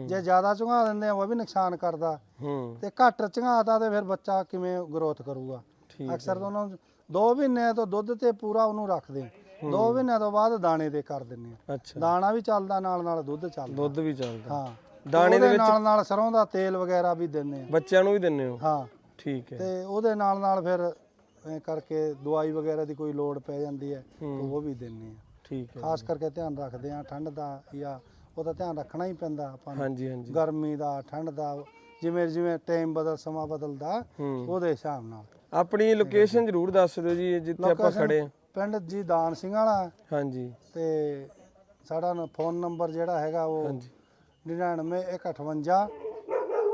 ਜੇ ਜ਼ਿਆਦਾ ਚੁਗਾ ਦਿੰਦੇ ਆ ਉਹ ਵੀ ਨੁਕਸਾਨ ਕਰਦਾ। ਤੇ ਘੱਟ ਚੁਗਾਤਾ ਤੇ ਫਿਰ ਬੱਚਾ ਕਿਵੇਂ ਗਰੋਥ ਕਰੂਗਾ? ਅਕਸਰ ਤਾਂ ਉਹਨਾਂ ਨੂੰ ਦੋ ਮਹੀਨੇ ਤੋਂ ਦੁੱਧ ਤੇ ਪੂਰਾ ਉਹਨੂੰ ਰੱਖਦੇ। ਦੋ ਮਹੀਨਿਆਂ ਤੋਂ ਬਾਅਦ ਦਾਣੇ ਤੇ ਕਰ ਦਿੰਦੇ ਆ। ਦਾਣਾ ਵੀ ਚੱਲਦਾ ਨਾਲ ਨਾਲ ਦੁੱਧ ਚੱਲਦਾ। ਦੁੱਧ ਵੀ ਚੱਲਦਾ। ਹਾਂ। ਦਾਣੇ ਦੇ ਨਾਲ ਨਾਲ ਸਰੋਂ ਦਾ ਤੇਲ ਵਗੈਰਾ ਵੀ ਦਿੰਦੇ ਆ। ਬੱਚਿਆਂ ਨੂੰ ਵੀ ਦਿੰਦੇ ਹੋ? ਹਾਂ। ਠੀਕ ਹੈ। ਤੇ ਉਹਦੇ ਨਾਲ ਨਾਲ ਫਿਰ ਐਂ ਕਰਕੇ ਦਵਾਈ ਵਗੈਰਾ ਦੀ ਕੋਈ ਲੋੜ ਪੈ ਜਾਂਦੀ ਹੈ। ਉਹ ਵੀ ਦਿੰਦੇ ਆ। ਠੀਕ ਹੈ। ਖਾਸ ਕਰਕੇ ਧਿਆਨ ਰੱਖਦੇ ਆ ਠੰਡ ਦਾ ਜਾਂ ਉਹਦਾ ਧਿਆਨ ਰੱਖਣਾ ਹੀ ਪੈਂਦਾ ਆਪਾਂ ਨੂੰ। ਹਾਂਜੀ ਹਾਂਜੀ। ਗਰਮੀ ਦਾ ਠੰਡ ਦਾ ਜਿਵੇਂ ਜਿਵੇਂ ਟਾਈਮ ਬਦਲ ਸਮਾਂ ਬਦਲਦਾ ਉਹਦੇ ਹਿਸਾਬ ਨਾਲ। ਆਪਣੀ ਲੋਕੇਸ਼ਨ ਜ਼ਰੂਰ ਦੱਸ ਦਿਓ ਜੀ ਜਿੱਥੇ ਆਪਾਂ Location ਖੜੇ ਆ। ਪਿੰਡ ਜੀ ਦਾਨ ਸਿੰਘ ਵਾਲਾ। ਹਾਂਜੀ। ਤੇ ਸਾਡਾ ਫੋਨ ਨੰਬਰ ਜਿਹੜਾ ਹੈਗਾ ਉਹ ਹਾਂਜੀ। 99158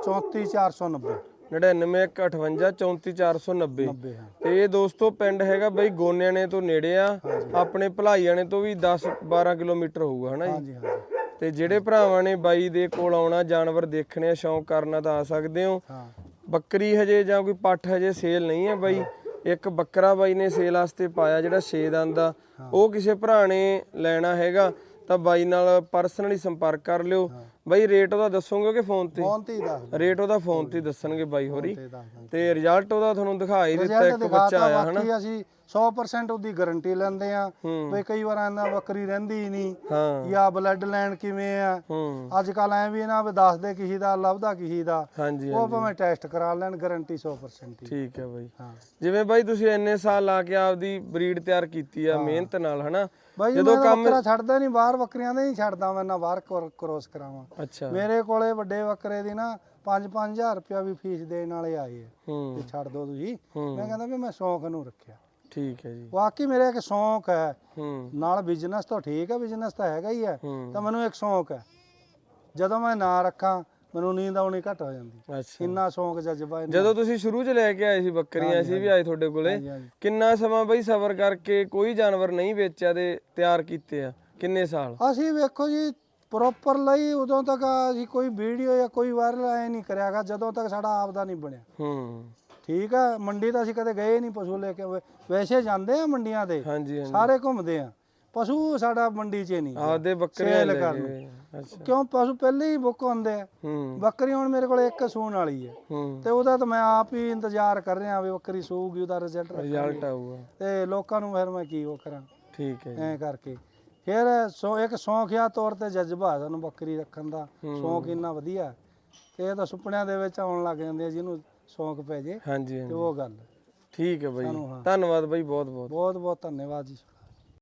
34490 9958 34490 90 ਹਾਂ। ਤੇ ਇਹ ਦੋਸਤੋ ਪਿੰਡ ਹੈਗਾ ਬਈ ਗੋਨਿਆਣੇ ਤੋਂ ਨੇੜੇ ਆ। ਆਪਣੇ ਭਲਾਈਆਣੇ ਤੋਂ ਵੀ 10 12 ਕਿਲੋਮੀਟਰ ਹੋਊਗਾ ਹਨਾ ਜੀ? ਹਾਂਜੀ ਹਾਂਜੀ। ਤੇ ਜਿਹੜੇ ਭਰਾਵਾਂ ਨੇ ਬਾਈ ਦੇ ਕੋਲ ਆਉਣਾ ਜਾਨਵਰ ਦੇਖਣੇ ਸ਼ੌਂਕ ਕਰਨਾ ਤਾਂ ਆ ਸਕਦੇ ਹੋ। ਹਾਂ। ਬੱਕਰੀ ਹਜੇ ਜਾਂ ਕੋਈ ਪੱਠ ਹਜੇ ਸੇਲ ਨਹੀਂ ਹੈ ਬਾਈ। ਇੱਕ ਬੱਕਰਾ ਬਾਈ ਨੇ ਸੇਲ ਵਾਸਤੇ ਪਾਇਆ ਜਿਹੜਾ 6 ਦੰਦ ਦਾ ਉਹ ਕਿਸੇ ਭਰਾ ਨੇ ਲੈਣਾ ਹੈਗਾ। ਤਾਂ ਬਾਈ ਨਾਲ ਪਰਸਨਲੀ ਸੰਪਰਕ ਕਰ ਲਿਓ। ਬਾਈ ਰੇਟ ਉਹਦਾ ਦੱਸੋਗੇ ਕਿ ਫੋਨ ਤੇ? ਫੋਨ ਤੇ ਹੀ ਦੱਸ ਰੇਟ ਉਹਦਾ ਫੋਨ ਤੇ ਦੱਸਣਗੇ ਬਾਈ ਹੋਰੀ। ਤੇ ਰਿਜ਼ਲਟ ਉਹਦਾ ਤੁਹਾਨੂੰ ਦਿਖਾ ਹੀ ਦਿੱਤਾ ਇੱਕ ਬੱਚਾ ਆਇਆ ਹਨਾ? ਬਾਕੀ ਅਸੀਂ 100% ਉਹਦੀ ਗਾਰੰਟੀ ਲੈਂਦੇ ਆ ਵੀ ਕਈ ਵਾਰ ਆਂਦਾ ਬੱਕਰੀ ਰਹਿੰਦੀ ਹੀ ਨਹੀਂ। ਜਾਂ ਬਲੱਡ ਲਾਈਨ ਕਿਵੇਂ ਆ? ਅੱਜ ਕੱਲ ਐ ਵੀ ਨਾ ਵੀ ਦੱਸਦੇ ਕਿਸੇ ਦਾ ਲੱਭਦਾ ਕਿਸੇ ਦਾ। ਹਾਂਜੀ ਉਹ ਭਾਵੇਂ ਟੈਸਟ ਕਰਾ ਲੈਣ ਗਾਰੰਟੀ 100% ਹੀ। ਠੀਕ ਹੈ ਬਾਈ। ਜਿਵੇਂ ਬਾਈ ਤੁਸੀਂ ਇੰਨੇ ਸਾਲ ਲਾ ਕੇ ਆਪਦੀ ਬਰੀਡ ਤਿਆਰ ਕੀਤੀ ਆ ਮਿਹਨਤ ਨਾਲ ਹਨਾ? ਬਾਈ ਜਦੋਂ ਕੰਮ- ਬੱਕਰਾ ਛੱਡਦਾ ਨਹੀਂ ਬਾਹਰ ਬੱਕਰੀਆਂ ਦੇ ਨਹੀਂ ਛੱਡਦਾ ਮੈਂ ਨਾ ਬਾਹਰ ਕ੍ਰੋਸ ਕਰਾਵਾਂ। ਅੱਛਾ। ਮੇਰੇ ਕੋਲੇ ਵੱਡੇ ਬੱਕਰੇ ਦੀ ਨਾ 5-5000 ਰੁਪਇਆ ਵੀ ਫੀਸ ਦੇਣ ਵਾਲੇ ਆਏ ਹੂੰ। ਵੀ ਛੱਡ ਦੋ ਤੁਸੀਂ। ਹੂੰ। ਮੈਂ ਕਹਿੰਦਾ ਵੀ ਮੈਂ ਸ਼ੌਂਕ ਨੂੰ ਰੱਖਿਆ। ਠੀਕ ਹੈ ਜੀ। ਵਾਕਈ ਮੇਰੇ ਇੱਕ ਸ਼ੌਂਕ ਹੈ। ਹੂੰ। ਨਾਲ ਬਿਜ਼ਨਸ ਤਾਂ ਠੀਕ ਹੈ ਬਿਜ਼ਨਸ ਤਾਂ ਹੈਗਾ ਹੀ ਹੈ। ਹੂੰ। ਤਾਂ ਮੈਨੂੰ ਇੱਕ ਸ਼ੌਂਕ ਹੈ। ਜਦੋਂ ਮੈਂ ਨਾ ਰੱਖਾਂ ਮੈਨੂੰ ਨੀਂਦ ਆਉਣੀ ਘੱਟ ਹੋ ਜਾਂਦੀ। ਅੱਛਾ। ਇੰਨਾ ਸ਼ੌਂਕ ਜਜ਼ਬਾ ਇੰਨਾ- ਜਦੋਂ ਤੁਸੀਂ ਸ਼ੁਰੂ 'ਚ ਲੈ ਕੇ ਆਏ ਸੀ ਬੱਕਰੀਆਂ ਅਸੀਂ ਵੀ ਆਏ ਤੁਹਾਡੇ ਕੋਲੇ ਹਾਂਜੀ, ਹਾਂਜੀ। ਕਿੰਨਾ ਸਮਾਂ ਬਈ ਸਬਰ ਕਰਕੇ ਕੋਈ ਜਾਨਵਰ ਨਹੀਂ ਵੇਚਿਆ ਤੇ ਤਿਆਰ ਕੀਤੇ ਆ? ਕਿੰਨੇ ਸਾਲ? ਅਸੀਂ ਵੇਖੋ ਜੀ ਪ੍ਰੋਪਰ ਲਈ ਉਦੋਂ ਤੱਕ ਅਸੀਂ ਕੋਈ ਵੀਡੀਓ ਜਾਂ ਕੋਈ ਵਾਇਰਲ ਐ ਨਹੀਂ ਕਰਿਆਗਾ ਜਦੋਂ ਤੱਕ ਸਾਡਾ ਆਪ ਦਾ ਨਹੀਂ ਬਣਿਆ। ਹੂੰ। ਠੀਕ ਆ ਮੰਡੀ ਤਾਂ ਅਸੀਂ ਕਦੇ ਗਏ ਨਹੀਂ ਪਸ਼ੂ ਲੈ ਕੇ ਵੈ- ਵੈਸੇ ਜਾਂਦੇ ਆ ਮੰਡੀਆਂ ਤੇ ਹਾਂਜੀ ਹਾਂਜੀ। ਸਾਰੇ ਘੁੰਮਦੇ ਆ। ਪਸ਼ੂ ਸਾਡਾ ਮੰਡੀ 'ਚ ਨਹੀਂ ਆਪਦੇ ਬੱਕਰੀਆਂ ਸੇਲ ਲੈ। ਕੇ ਅੱਛਾ। ਕਿਉਂ? ਪਸ਼ੂ ਪਹਿਲੇ ਹੀ ਬੁੱਕ ਹੁੰਦੇ ਆ। ਹੂੰ। ਬੱਕਰੀ ਹੁਣ ਮੇਰੇ ਕੋਲ ਇੱਕ ਸੂਣ ਵਾਲੀ ਹੈ ਹੂੰ। ਤੇ ਉਹਦਾ ਤਾਂ ਮੈਂ ਆਪ ਹੀ ਇੰਤਜ਼ਾਰ ਕਰ ਰਿਹਾ ਵੀ ਬੱਕਰੀ ਸੂਗੀ ਉਹਦਾ ਰਿਜ਼ਲਟ ਰਿਜ਼ਲਟ ਆਊਗਾ। ਤੇ ਲੋਕਾਂ ਨੂੰ ਫਿਰ ਮੈਂ ਕੀ ਉਹ ਕਰਾਂ? ਠੀਕ ਹੈ ਐਂ ਕਰਕੇ। ਫਿਰ ਸੋ ਇੱਕ ਸ਼ੌਂਕਿਆ ਤੌਰ ਤੇ ਜਜ਼ਬਾ ਸਾਨੂੰ ਬੱਕਰੀ ਰੱਖਣ ਦਾ। ਸ਼ੌਂਕ ਇੰਨਾ ਵਧੀਆ। ਤੇ ਇਹ ਤਾਂ ਸੁਪਨਿਆਂ ਦੇ ਵਿੱਚ ਆਉਣ ਲੱਗ ਜਾਂਦੇ ਆ ਜਿਹਨੂੰ ਸ਼ੌਂਕ ਪੈ ਜੇ। ਹਾਂਜੀ ਉਹ ਗੱਲ। ਠੀਕ ਹੈ ਬਾਈ। ਧੰਨਵਾਦ ਬਾਈ ਬਹੁਤ ਬਹੁਤ ਬਹੁਤ ਬਹੁਤ ਧੰਨਵਾਦ ਜੀ।